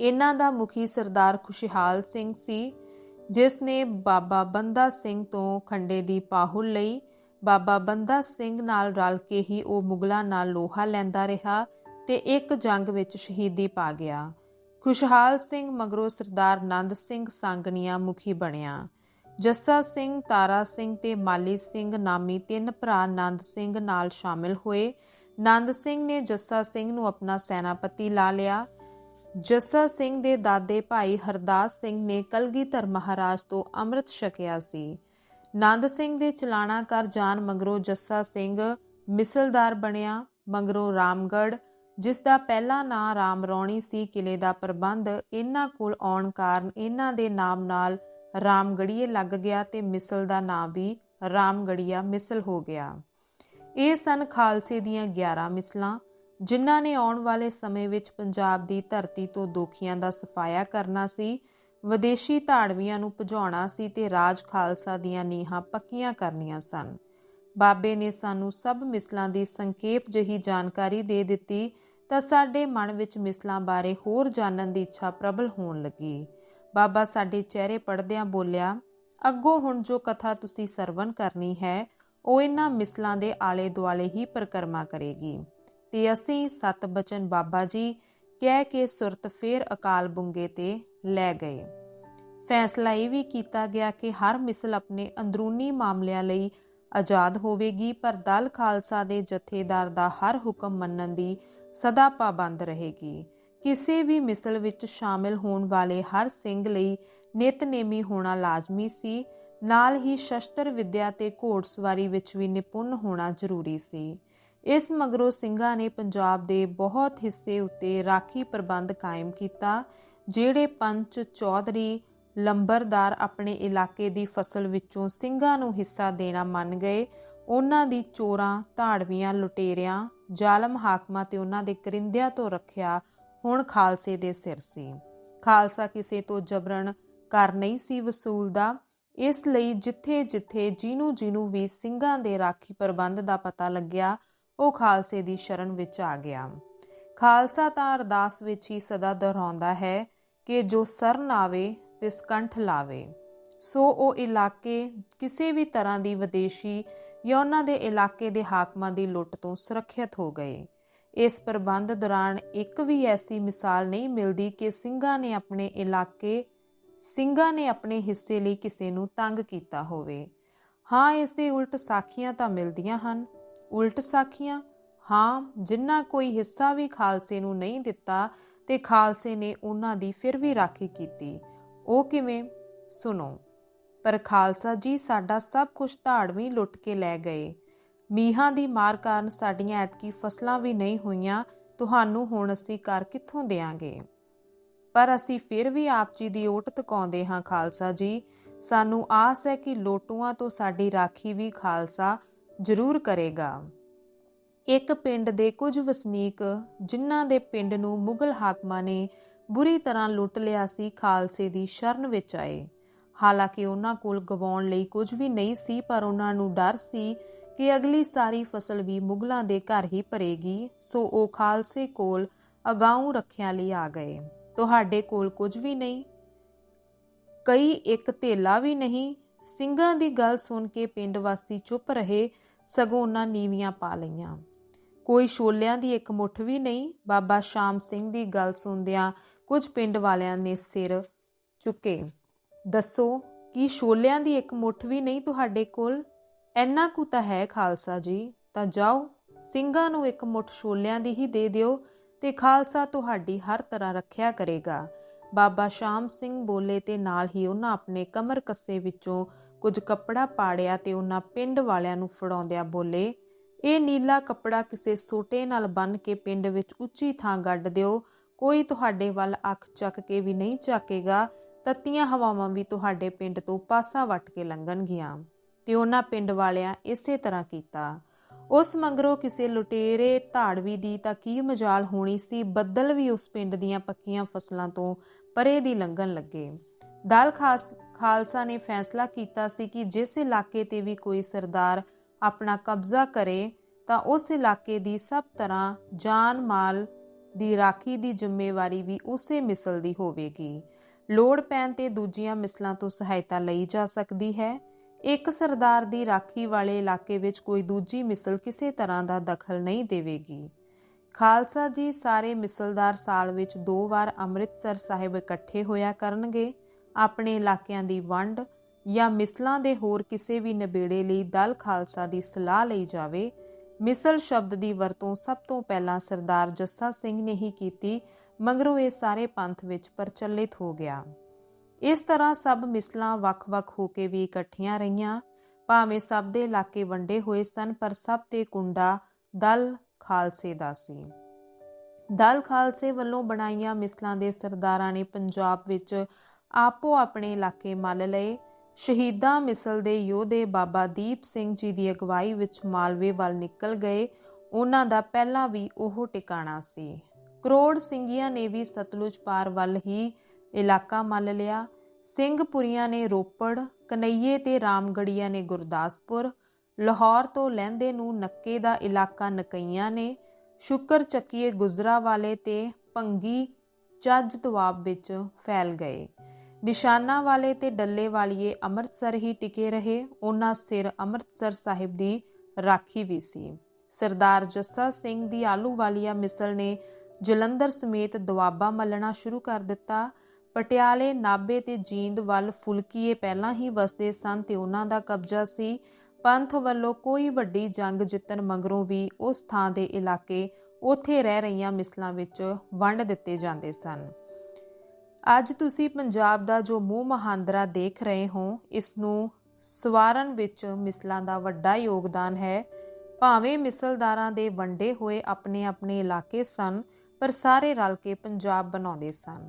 ਇਹਨਾਂ ਦਾ ਮੁਖੀ ਸਰਦਾਰ ਖੁਸ਼ਹਾਲ ਸਿੰਘ ਸੀ, ਜਿਸ ਨੇ ਬਾਬਾ ਬੰਦਾ ਸਿੰਘ ਤੋਂ ਖੰਡੇ ਦੀ ਪਾਹੁਲ ਲਈ ਬਾਬਾ ਬੰਦਾ ਸਿੰਘ ਨਾਲ ਰਲ ਕੇ ਹੀ ਉਹ ਮੁਗਲਾਂ ਨਾਲ ਲੋਹਾ ਲੈਂਦਾ ਰਿਹਾ ਤੇ ਇੱਕ ਜੰਗ ਵਿੱਚ ਸ਼ਹੀਦੀ ਪਾ ਗਿਆ। ਖੁਸ਼ਹਾਲ ਸਿੰਘ ਮਗਰੋਂ ਸਰਦਾਰ ਨੰਦ ਸਿੰਘ ਸੰਗਨੀਆਂ ਮੁਖੀ ਬਣਿਆ। ਜੱਸਾ ਸਿੰਘ, ਤਾਰਾ ਸਿੰਘ ਤੇ ਮਾਲੀ ਸਿੰਘ ਨਾਮੀ ਤਿੰਨ ਭਰਾ ਨੰਦ ਸਿੰਘ ਨਾਲ ਸ਼ਾਮਿਲ ਹੋਏ। ਨੰਦ ਸਿੰਘ ਨੇ ਜੱਸਾ ਸਿੰਘ ਨੂੰ ਆਪਣਾ ਸੈਨਾਪਤੀ ਲਾ ਲਿਆ। ਜੱਸਾ ਸਿੰਘ ਦੇ ਦਾਦੇ ਭਾਈ ਹਰਦਾਸ ਸਿੰਘ ਨੇ ਕਲਗੀਧਰ ਮਹਾਰਾਜ ਤੋਂ ਅੰਮ੍ਰਿਤ ਛਕਿਆ ਸੀ। ਨੰਦ ਸਿੰਘ ਦੇ ਚਲਾਣਾ ਕਰ ਜਾਣ ਮਗਰੋਂ ਜੱਸਾ ਸਿੰਘ ਮਿਸਲਦਾਰ ਬਣਿਆ, ਮਗਰੋਂ ਰਾਮਗੜ੍ਹ, ਜਿਸ ਦਾ ਪਹਿਲਾ ਨਾਂ ਰਾਮ ਰੌਣੀ ਸੀ, ਕਿਲੇ ਦਾ ਪ੍ਰਬੰਧ ਇਹਨਾਂ ਕੋਲ ਆਉਣ ਕਾਰਨ ਇਹਨਾਂ ਦੇ ਨਾਮ ਨਾਲ ਰਾਮਗੜੀਏ ਲੱਗ ਗਿਆ ਤੇ ਮਿਸਲ ਦਾ ਨਾਂ ਵੀ ਰਾਮਗੜੀਆ ਮਿਸਲ ਹੋ ਗਿਆ। ਇਹ ਸਨ ਖਾਲਸੇ ਦੀਆਂ 11 ਮਿਸਲਾਂ। ਜਿਨ੍ਹਾਂ ਨੇ ਆਉਣ ਵਾਲੇ ਸਮੇਂ ਵਿੱਚ ਪੰਜਾਬ ਦੀ ਧਰਤੀ ਤੋਂ ਦੋਖੀਆਂ ਦਾ ਸਫਾਇਆ ਕਰਨਾ ਸੀ, ਵਿਦੇਸ਼ੀ ਧਾੜਵੀਆਂ ਨੂੰ ਭਜਾਉਣਾ ਸੀ ਤੇ ਰਾਜ ਖਾਲਸਾ ਦੀਆਂ ਨੀਹਾਂ ਪੱਕੀਆਂ ਕਰਨੀਆਂ ਸਨ। ਬਾਬੇ ਨੇ ਸਾਨੂੰ ਸਭ ਮਿਸਲਾਂ ਦੀ ਸੰਖੇਪ ਜਹੀ ਜਾਣਕਾਰੀ ਦੇ ਦਿੱਤੀ ਤਾਂ ਸਾਡੇ ਮਨ ਵਿੱਚ ਮਿਸਲਾਂ ਬਾਰੇ ਹੋਰ ਜਾਣਨ ਦੀ ਇੱਛਾ ਪ੍ਰਬਲ ਹੋਣ ਲੱਗੀ। ਬਾਬਾ ਸਾਡੇ ਚਿਹਰੇ ਪੜਦਿਆਂ ਬੋਲਿਆ, ਅੱਗੋਂ ਹੁਣ ਜੋ ਕਥਾ ਤੁਸੀਂ ਸਰਵਨ ਕਰਨੀ ਹੈ, ਉਹ ਇਹਨਾਂ ਮਿਸਲਾਂ ਦੇ ਆਲੇ ਦੁਆਲੇ ਹੀ ਪ੍ਰਕਰਮਾ ਕਰੇਗੀ। ਤੇ ਅਸੀਂ ਸਤ ਬਚਨ ਬਾਬਾ ਜੀ ਕਹਿ ਕੇ ਸੁਰਤ ਫੇਰ ਅਕਾਲ ਬੁੰਗੇ ਤੇ ਲੈ ਗਏ। ਫੈਸਲਾ ਇਹ ਵੀ ਕੀਤਾ ਗਿਆ ਕਿ ਹਰ ਮਿਸਲ ਆਪਣੇ ਅੰਦਰੂਨੀ ਮਾਮਲਿਆਂ ਲਈ ਆਜ਼ਾਦ ਹੋਵੇਗੀ, ਪਰ ਦਲ ਖਾਲਸਾ ਦੇ ਜਥੇਦਾਰ ਦਾ ਹਰ ਹੁਕਮ ਮੰਨਣ ਦੀ ਸਦਾ ਪਾਬੰਦ ਰਹੇਗੀ। ਕਿਸੇ ਵੀ ਮਿਸਲ ਵਿੱਚ ਸ਼ਾਮਿਲ ਹੋਣ ਵਾਲੇ ਹਰ ਸਿੰਘ ਲਈ ਨਿਤਨੇਮੀ ਹੋਣਾ ਲਾਜ਼ਮੀ ਸੀ। ਨਾਲ ਹੀ ਸ਼ਸਤਰ, ਵਿਦਿਆ ਤੇ ਘੋੜਸਵਾਰੀ ਵਿੱਚ ਵੀ ਨਿਪੁੰਨ ਹੋਣਾ ਜ਼ਰੂਰੀ ਸੀ। ਇਸ ਮਗਰੋਂ ਸਿੰਘਾਂ ਨੇ ਪੰਜਾਬ ਦੇ ਬਹੁਤ ਹਿੱਸੇ ਉੱਤੇ ਰਾਖੀ ਪ੍ਰਬੰਧ ਕਾਇਮ ਕੀਤਾ, ਜਿਹੜੇ ਪੰਚ ਚੌਧਰੀ ਲੰਬਰਦਾਰ ਆਪਣੇ ਇਲਾਕੇ ਦੀ ਫਸਲ ਵਿੱਚੋਂ ਸਿੰਘਾਂ ਨੂੰ ਹਿੱਸਾ ਦੇਣਾ ਮੰਨ ਗਏ। ਉਹਨਾਂ ਦੀ ਚੋਰਾਂ, ਧਾੜਵੀਆਂ, ਲੁਟੇਰਿਆਂ, ਜ਼ਾਲਮ ਹਾਕਮਾਂ ਤੇ ਉਹਨਾਂ ਦੇ ਕਰਿੰਦਿਆਂ ਤੋਂ ਰੱਖਿਆ ਹੁਣ ਖਾਲਸੇ ਦੇ ਸਿਰ ਸੀ। ਖਾਲਸਾ ਕਿਸੇ ਤੋਂ ਜਬਰਨ ਕਰ ਨਹੀਂ ਸੀ ਵਸੂਲਦਾ। ਇਸ ਲਈ ਜਿੱਥੇ ਜਿੱਥੇ ਜਿਹਨੂੰ ਜਿਹਨੂੰ ਵੀ ਸਿੰਘਾਂ ਦੇ ਰਾਖੀ ਪ੍ਰਬੰਧ ਦਾ ਪਤਾ ਲੱਗਿਆ ਉਹ ਖਾਲਸੇ ਦੀ ਸ਼ਰਨ ਵਿੱਚ ਆ ਗਿਆ। ਖਾਲਸਾ ਤਾਂ ਅਰਦਾਸ ਵਿੱਚ ਹੀ ਸਦਾ ਦੁਹਰਾਉਂਦਾ ਹੈ ਕਿ ਜੋ ਸਰਨ ਆਵੇ ਤਿਸ ਕੰਠ ਲਾਵੇ। ਸੋ ਉਹ ਇਲਾਕੇ ਕਿਸੇ ਵੀ ਤਰ੍ਹਾਂ ਦੀ ਵਿਦੇਸ਼ੀ ਜਾਂ ਉਹਨਾਂ ਦੇ ਇਲਾਕੇ ਦੇ ਹਾਕਮਾਂ ਦੀ ਲੁੱਟ ਤੋਂ ਸੁਰੱਖਿਅਤ ਹੋ ਗਏ। ਇਸ ਪ੍ਰਬੰਧ ਦੌਰਾਨ ਇੱਕ ਵੀ ਐਸੀ ਮਿਸਾਲ ਨਹੀਂ ਮਿਲਦੀ ਕਿ ਸਿੰਘਾਂ ਨੇ ਆਪਣੇ ਇਲਾਕੇ, ਸਿੰਘਾਂ ਨੇ ਆਪਣੇ ਹਿੱਸੇ ਲਈ ਕਿਸੇ ਨੂੰ ਤੰਗ ਕੀਤਾ ਹੋਵੇ। ਹਾਂ, ਇਸ ਦੇ ਉਲਟ ਸਾਖੀਆਂ ਤਾਂ ਮਿਲਦੀਆਂ ਹਨ ਉਲਟ ਸਾਖੀਆਂ। ਹਾਂ, ਜਿੰਨਾ ਕੋਈ ਹਿੱਸਾ ਵੀ ਖਾਲਸੇ ਨੂੰ ਨਹੀਂ ਦਿੱਤਾ, ਤੇ ਖਾਲਸੇ ਨੇ ਉਹਨਾਂ ਦੀ ਫਿਰ ਵੀ ਰਾਖੀ ਕੀਤੀ। ਉਹ ਕਿਵੇਂ? ਸੁਣੋ। ਪਰ ਖਾਲਸਾ ਜੀ ਸਾਡਾ ਸਭ ਕੁਝ ਧਾੜਵੀਂ ਲੁੱਟ ਕੇ ਲੈ ਗਏ। ਮੀਹਾਂ ਦੀ ਮਾਰ ਕਾਰਨ ਸਾਡੀਆਂ ਐਤਕੀ ਫਸਲਾਂ ਵੀ ਨਹੀਂ ਹੋਈਆਂ, ਤੁਹਾਨੂੰ ਹੁਣ ਅਸੀਂ ਕਰ ਕਿੱਥੋਂ ਦੇਾਂਗੇ ਪਰ ਅਸੀਂ ਫਿਰ ਵੀ ਆਪ ਜੀ ਦੀ ਓਟ ਤਕਾਉਂਦੇ ਹਾਂ ਖਾਲਸਾ ਜੀ। ਸਾਨੂੰ ਆਸ ਹੈ ਕਿ ਲੋਟੂਆਂ ਤੋਂ ਸਾਡੀ ਰਾਖੀ ਵੀ ਖਾਲਸਾ ਜ਼ਰੂਰ ਕਰੇਗਾ। ਇੱਕ ਪਿੰਡ ਦੇ ਕੁਝ ਵਸਨੀਕ, ਜਿਨ੍ਹਾਂ ਦੇ ਪਿੰਡ ਨੂੰ ਮੁਗਲ ਹਾਕਮਾਂ ਨੇ ਬੁਰੀ ਤਰ੍ਹਾਂ ਲੁੱਟ ਲਿਆ ਸੀ, ਖਾਲਸੇ ਦੀ ਸ਼ਰਨ ਵਿੱਚ ਆਏ। ਹਾਲਾਂਕਿ ਉਹਨਾਂ ਕੋਲ ਗਵਾਉਣ ਲਈ ਕੁਝ ਵੀ ਨਹੀਂ ਸੀ, ਪਰ ਉਹਨਾਂ ਨੂੰ ਡਰ ਸੀ ਕਿ ਅਗਲੀ ਸਾਰੀ ਫਸਲ ਵੀ ਮੁਗਲਾਂ ਦੇ ਘਰ ਹੀ ਭਰੇਗੀ, ਸੋ ਉਹ ਖਾਲਸੇ ਕੋਲ ਅਗਾਊਂ ਰੱਖਿਆ ਲਈ ਆ ਗਏ। ਤੁਹਾਡੇ ਕੋਲ ਕੁਝ ਵੀ ਨਹੀਂ, ਕਈ ਇੱਕ ਧੇਲਾ ਵੀ ਨਹੀਂ। ਸਿੰਘਾਂ ਦੀ ਗੱਲ ਸੁਣ ਕੇ ਪਿੰਡ ਵਾਸੀ ਚੁੱਪ ਰਹੇ ਸਗੋਂ ਉਹਨਾਂ ਨੀਵੀਆਂ ਪਾ ਲਈਆਂ। ਕੋਈ ਛੋਲਿਆਂ ਦੀ ਇੱਕ ਮੁੱਠ ਵੀ ਨਹੀਂ, ਬਾਬਾ ਸ਼ਾਮ ਸਿੰਘ ਦੀ ਗੱਲ ਸੁਣਦਿਆਂ ਕੁਝ ਪਿੰਡ ਵਾਲਿਆਂ ਨੇ ਸਿਰ ਚੁੱਕੇ। ਦੱਸੋ, ਕੀ ਛੋਲਿਆਂ ਦੀ ਇੱਕ ਮੁੱਠ ਵੀ ਨਹੀਂ ਤੁਹਾਡੇ ਕੋਲ? ਐਨਾ ਕੁ ਤਾਂ ਹੈ ਖਾਲਸਾ ਜੀ, ਤਾਂ ਜਾਓ, ਸਿੰਘਾਂ ਨੂੰ ਇੱਕ ਮੁੱਠ ਛੋਲਿਆਂ ਦੀ ਹੀ ਦੇ ਦਿਓ ਤੇ ਖਾਲਸਾ ਤੁਹਾਡੀ ਹਰ ਤਰ੍ਹਾਂ ਰੱਖਿਆ ਕਰੇਗਾ। ਬਾਬਾ ਸ਼ਾਮ ਸਿੰਘ ਬੋਲੇ ਤੇ ਨਾਲ ਹੀ ਉਹਨਾਂ ਆਪਣੇ ਕਮਰ ਕੱਸੇ ਵਿੱਚੋਂ ਕੁਝ ਕੱਪੜਾ ਪਾੜਿਆ ਤੇ ਉਹਨਾਂ ਪਿੰਡ ਵਾਲਿਆਂ ਨੂੰ ਫੜਾਉਂਦਿਆਂ ਬੋਲੇ, ਇਹ ਨੀਲਾ ਕੱਪੜਾ ਕਿਸੇ ਸੋਟੇ ਨਾਲ ਬੰਨ ਕੇ ਪਿੰਡ ਵਿੱਚ ਉੱਚੀ ਥਾਂ ਗੱਡ ਦਿਓ। ਕੋਈ ਤੁਹਾਡੇ ਵੱਲ ਅੱਖ ਚੱਕ ਕੇ ਵੀ ਨਹੀਂ ਝਾਕੇਗਾ ਤੱਤੀਆਂ ਹਵਾਵਾਂ ਵੀ ਤੁਹਾਡੇ ਪਿੰਡ ਤੋਂ ਪਾਸਾ ਵੱਟ ਕੇ ਲੰਘਣਗੀਆਂ। ਤੇ ਉਹਨਾਂ ਪਿੰਡ ਵਾਲਿਆਂ ਇਸੇ ਤਰ੍ਹਾਂ ਕੀਤਾ। ਉਸ ਮੰਗਰੋਂ ਕਿਸੇ ਲੁਟੇਰੇ ਧਾੜਵੀ ਦੀ ਤਾਂ ਕੀ ਮਜਾਲ ਹੋਣੀ ਸੀ, ਬੱਦਲ ਵੀ ਉਸ ਪਿੰਡ ਦੀਆਂ ਪੱਕੀਆਂ ਫਸਲਾਂ ਤੋਂ ਪਰੇ ਦੀ ਲੰਘਣ ਲੱਗੇ। ਦਾਲ ਖਾਸ ਖਾਲਸਾ ਨੇ ਫੈਸਲਾ ਕੀਤਾ ਸੀ ਕਿ ਜਿਸ ਇਲਾਕੇ ਤੇ ਵੀ ਕੋਈ ਸਰਦਾਰ ਆਪਣਾ ਕਬਜ਼ਾ ਕਰੇ, ਤਾਂ ਉਸ ਇਲਾਕੇ ਦੀ ਸਭ ਤਰ੍ਹਾਂ ਜਾਨ ਮਾਲ ਦੀ ਰਾਖੀ ਦੀ ਜ਼ਿੰਮੇਵਾਰੀ ਵੀ ਉਸੇ ਮਿਸਲ ਦੀ ਹੋਵੇਗੀ। ਲੋੜ ਪੈਣ ਤੇ ਦੂਜੀਆਂ ਮਿਸਲਾਂ ਤੋਂ ਸਹਾਇਤਾ ਲਈ ਜਾ ਸਕਦੀ ਹੈ। ਇੱਕ ਸਰਦਾਰ ਦੀ ਰਾਖੀ ਵਾਲੇ ਇਲਾਕੇ ਵਿੱਚ ਕੋਈ ਦੂਜੀ ਮਿਸਲ ਕਿਸੇ ਤਰ੍ਹਾਂ ਦਾ ਦਖਲ ਨਹੀਂ ਦੇਵੇਗੀ। ਖਾਲਸਾ ਜੀ ਸਾਰੇ ਮਿਸਲਦਾਰ ਸਾਲ ਵਿੱਚ ਦੋ ਵਾਰ ਅੰਮ੍ਰਿਤਸਰ ਸਾਹਿਬ ਇਕੱਠੇ ਹੋਇਆ ਕਰਨਗੇ। ਆਪਣੇ ਇਲਾਕਿਆਂ ਦੀ ਵੰਡ ਜਾਂ ਮਿਸਲਾਂ ਦੇ ਹੋਰ ਕਿਸੇ ਵੀ ਨਿਬੇੜੇ ਲਈ ਦਲ ਖਾਲਸਾ ਦੀ ਸਲਾਹ ਲਈ ਜਾਵੇ, ਮਿਸਲ ਸ਼ਬਦ ਦੀ ਵਰਤੋਂ ਸਭ ਤੋਂ ਪਹਿਲਾਂ ਸਰਦਾਰ ਜੱਸਾ ਸਿੰਘ ਨੇ ਹੀ ਕੀਤੀ, ਮਗਰੋਂ ਇਹ ਸਾਰੇ ਪੰਥ ਵਿੱਚ ਪ੍ਰਚਲਿਤ ਹੋ ਗਿਆ। ਇਸ ਤਰ੍ਹਾਂ ਸਭ ਮਿਸਲਾਂ ਵੱਖ-ਵੱਖ ਹੋ ਕੇ ਵੀ ਇਕੱਠੀਆਂ ਰਹੀਆਂ, ਭਾਵੇਂ ਸਭ ਦੇ ਇਲਾਕੇ ਵੰਡੇ ਹੋਏ ਸਨ, ਪਰ ਸਭ ਤੇ ਕੁੰਡਾ ਦਲ ਖਾਲਸੇ ਦਾ ਸੀ। ਦਲ ਖਾਲਸੇ ਵੱਲੋਂ ਬਣਾਈਆਂ ਮਿਸਲਾਂ ਦੇ ਸਰਦਾਰਾਂ ਨੇ ਪੰਜਾਬ ਵਿੱਚ ਆਪੋ ਆਪਣੇ ਇਲਾਕੇ ਮੱਲ ਲਏ। ਸ਼ਹੀਦਾਂ ਮਿਸਲ ਦੇ ਯੋਧੇ ਬਾਬਾ ਦੀਪ ਸਿੰਘ ਜੀ ਦੀ ਅਗਵਾਈ ਵਿੱਚ ਮਾਲਵੇ ਵੱਲ ਨਿਕਲ ਗਏ। ਉਹਨਾਂ ਦਾ ਪਹਿਲਾਂ ਵੀ ਉਹ ਟਿਕਾਣਾ ਸੀ। ਕਰੋੜ ਸਿੰਘੀਆਂ ਨੇ ਵੀ ਸਤਲੁਜ ਪਾਰ ਵੱਲ ਹੀ ਇਲਾਕਾ ਮੱਲ ਲਿਆ। ਸਿੰਘਪੁਰੀਆਂ ਨੇ ਰੋਪੜ, ਕਨਈਏ ਤੇ ਰਾਮਗੜੀਆਂ ਨੇ ਗੁਰਦਾਸਪੁਰ, ਲਾਹੌਰ ਤੋਂ ਲਹਿੰਦੇ ਨੂੰ ਨੱਕੇ ਦਾ ਇਲਾਕਾ ਨਕਈਆਂ ਨੇ, ਸ਼ੁਕਰ ਚੱਕੀਏ ਗੁਜਰਾ ਵਾਲੇ ਤੇ ਭੰਗੀ, ਚੱਜ ਦੁਆਬ ਵਿੱਚ ਫੈਲ ਗਏ। ਨਿਸ਼ਾਨਾ ਵਾਲੇ ਤੇ ਡੱਲੇ ਵਾਲੀਏ ਅੰਮ੍ਰਿਤਸਰ ਹੀ ਟਿਕੇ ਰਹੇ। ਉਹਨਾਂ ਸਿਰ ਅੰਮ੍ਰਿਤਸਰ ਸਾਹਿਬ ਦੀ ਰਾਖੀ ਵੀ ਸੀ। ਸਰਦਾਰ ਜੱਸਾ ਸਿੰਘ ਦੀ ਆਲੂ ਵਾਲੀਆ ਮਿਸਲ ਨੇ ਜਲੰਧਰ ਸਮੇਤ ਦੁਆਬਾ ਮੱਲਣਾ ਸ਼ੁਰੂ ਕਰ ਦਿੱਤਾ। ਪਟਿਆਲੇ ਨਾਬੇ ਤੇ ਜੀਂਦ ਵੱਲ ਫੁਲਕੀਏ ਪਹਿਲਾਂ ਹੀ ਵਸਦੇ ਸਨ ਤੇ ਉਹਨਾਂ ਦਾ ਕਬਜ਼ਾ ਸੀ। ਪੰਥ ਵੱਲੋਂ ਕੋਈ ਵੱਡੀ ਜੰਗ ਜਿੱਤਣ ਮਗਰੋਂ ਵੀ ਉਸ ਥਾਂ ਦੇ ਇਲਾਕੇ ਉੱਥੇ ਰਹਿ ਰਹੀਆਂ ਮਿਸਲਾਂ ਵਿੱਚ ਵੰਡ ਦਿੱਤੇ ਜਾਂਦੇ ਸਨ। ਅੱਜ ਤੁਸੀਂ ਪੰਜਾਬ ਦਾ ਜੋ ਮੂੰਹ ਮਹਾਂਦਰਾ ਦੇਖ ਰਹੇ ਹੋ ਇਸ ਨੂੰ ਸਵਾਰਨ ਵਿੱਚ ਮਿਸਲਾਂ ਦਾ ਵੱਡਾ ਯੋਗਦਾਨ ਹੈ। ਭਾਵੇਂ ਮਿਸਲਦਾਰਾਂ ਦੇ ਵੰਡੇ ਹੋਏ ਆਪਣੇ ਆਪਣੇ ਇਲਾਕੇ ਸਨ, ਪਰ ਸਾਰੇ ਰਲ ਕੇ ਪੰਜਾਬ ਬਣਾਉਂਦੇ ਸਨ।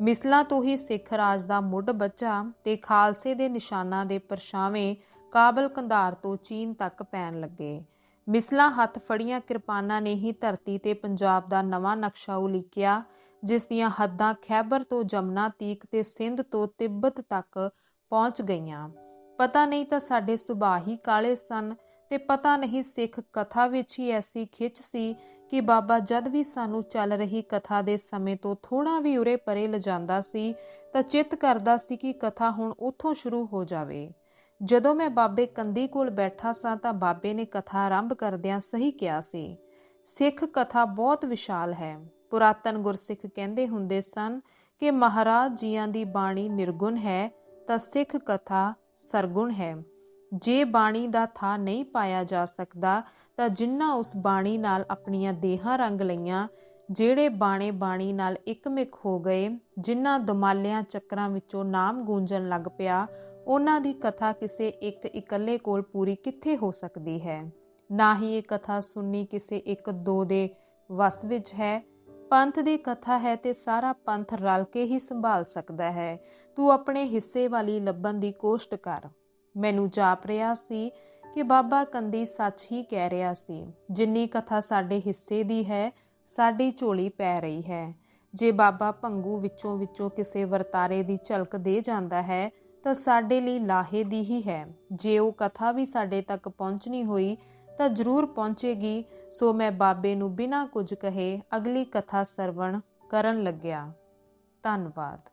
ਮਿਸਲਾਂ ਤੋਂ ਹੀ ਸਿੱਖ ਰਾਜ ਦਾ ਮੁੱਢ ਬੱਚਾ ਤੇ ਖਾਲਸੇ ਦੇ ਨਿਸ਼ਾਨਾਂ ਦੇ ਪਰਛਾਵੇਂ ਕਾਬਲ ਕੰਧਾਰ ਤੋਂ ਚੀਨ ਤੱਕ ਪੈਣ ਲੱਗੇ। ਮਿਸਲਾਂ ਹੱਥ ਫੜੀਆਂ ਕਿਰਪਾਨਾਂ ਨੇ ਹੀ ਧਰਤੀ ਤੇ ਪੰਜਾਬ ਦਾ ਨਵਾਂ ਨਕਸ਼ਾ ਉਲੀਕਿਆ। ਜਿਸ ਦੀਆਂ ਹੱਦਾਂ ਖੈਬਰ ਤੋਂ ਜਮਨਾ ਤੀਕ ਤੇ ਸਿੰਧ ਤੋਂ ਤਿੱਬਤ ਤੱਕ ਪਹੁੰਚ ਗਈਆਂ। ਪਤਾ ਨਹੀਂ ਤਾਂ ਸਾਡੇ ਸੁਭਾਅ ਹੀ ਕਾਲੇ ਸਨ ਤੇ ਪਤਾ ਨਹੀਂ ਸਿੱਖ ਕਥਾ ਵਿੱਚ ਹੀ ਐਸੀ ਖਿੱਚ ਸੀ ਕਿ ਬਾਬਾ ਜਦ ਵੀ ਸਾਨੂੰ ਚੱਲ ਰਹੀ ਕਥਾ ਦੇ ਸਮੇਂ ਤੋਂ ਥੋੜਾ ਵੀ ਉਰੇ ਪਰੇ ਲਿਜਾਂਦਾ ਸੀ ਤਾਂ ਚਿੱਤ ਕਰਦਾ ਸੀ ਕਿ ਕਥਾ ਹੁਣ ਉੱਥੋਂ ਸ਼ੁਰੂ ਹੋ ਜਾਵੇ। ਜਦੋਂ ਮੈਂ ਬਾਬੇ ਕੰਦੀ ਕੋਲ ਬੈਠਾ ਸਾਂ ਤਾਂ ਬਾਬੇ ਨੇ ਕਥਾ ਆਰੰਭ ਕਰਦਿਆਂ ਸਹੀ ਕਿਹਾ ਸੀ, ਸਿੱਖ ਕਥਾ ਬਹੁਤ ਵਿਸ਼ਾਲ ਹੈ। ਪੁਰਾਤਨ ਗੁਰਸਿੱਖ ਕਹਿੰਦੇ ਹੁੰਦੇ ਸਨ ਕਿ ਮਹਾਰਾਜ ਜੀਆਂ ਦੀ ਬਾਣੀ ਨਿਰਗੁਣ ਹੈ, ਤਾਂ ਸਿੱਖ ਕਥਾ ਸਰਗੁਣ ਹੈ। ਜੇ ਬਾਣੀ ਦਾ ਥਾ ਨਹੀਂ ਪਾਇਆ ਜਾ ਸਕਦਾ, ਤਾਂ ਜਿਨ੍ਹਾਂ ਉਸ ਬਾਣੀ ਨਾਲ ਆਪਣੀਆਂ ਦੇਹਾਂ ਰੰਗ ਲਈਆਂ, ਜਿਹੜੇ ਬਾਣੇ ਬਾਣੀ ਨਾਲ ਇੱਕਮਿਕ ਹੋ ਗਏ, ਜਿਨ੍ਹਾਂ ਦਮਾਲਿਆਂ ਚੱਕਰਾਂ ਵਿੱਚੋਂ ਨਾਮ ਗੂੰਜਣ ਲੱਗ ਪਿਆ, ਉਹਨਾਂ ਦੀ ਕਥਾ ਕਿਸੇ ਇੱਕ ਇਕੱਲੇ ਕੋਲ ਪੂਰੀ ਕਿੱਥੇ ਹੋ ਸਕਦੀ ਹੈ? ਨਾ ਹੀ ਇਹ ਕਥਾ ਸੁਣਨੀ ਕਿਸੇ ਇੱਕ ਦੋ ਦੇ ਵਸ ਵਿੱਚ ਹੈ ਪੰਥ ਦੀ ਕਥਾ ਹੈ ਤੇ ਸਾਰਾ ਪੰਥ ਰਲ ਕੇ ਹੀ ਸੰਭਾਲ ਸਕਦਾ ਹੈ। ਤੂੰ ਆਪਣੇ ਹਿੱਸੇ ਵਾਲੀ ਲੱਭਣ ਦੀ ਕੋਸ਼ਟ ਕਰ। ਮੈਨੂੰ ਜਾਪ ਰਿਹਾ ਸੀ ਕਿ ਬਾਬਾ ਕੰਦੀ ਸੱਚ ਹੀ ਕਹਿ ਰਿਹਾ ਸੀ, ਜਿੰਨੀ ਕਥਾ ਸਾਡੇ ਹਿੱਸੇ ਦੀ ਹੈ, ਸਾਡੀ ਝੋਲੀ ਪੈ ਰਹੀ ਹੈ। ਜੇ ਬਾਬਾ ਭੰਗੂ ਵਿੱਚੋਂ ਵਿੱਚੋਂ ਕਿਸੇ ਵਰਤਾਰੇ ਦੀ ਝਲਕ ਦੇ ਜਾਂਦਾ ਹੈ, ਤਾਂ ਸਾਡੇ ਲਈ ਲਾਹੇ ਦੀ ਹੀ ਹੈ। ਜੇ ਉਹ ਕਥਾ ਵੀ ਸਾਡੇ ਤੱਕ ਪਹੁੰਚਣੀ ਹੋਈ ਤਾਂ ਜ਼ਰੂਰ ਪਹੁੰਚੇਗੀ। ਸੋ ਮੈਂ ਬਾਬੇ ਨੂੰ ਬਿਨਾਂ ਕੁਝ ਕਹੇ ਅਗਲੀ ਕਥਾ ਸਰਵਣ ਕਰਨ ਲੱਗਿਆ। ਧੰਨਵਾਦ।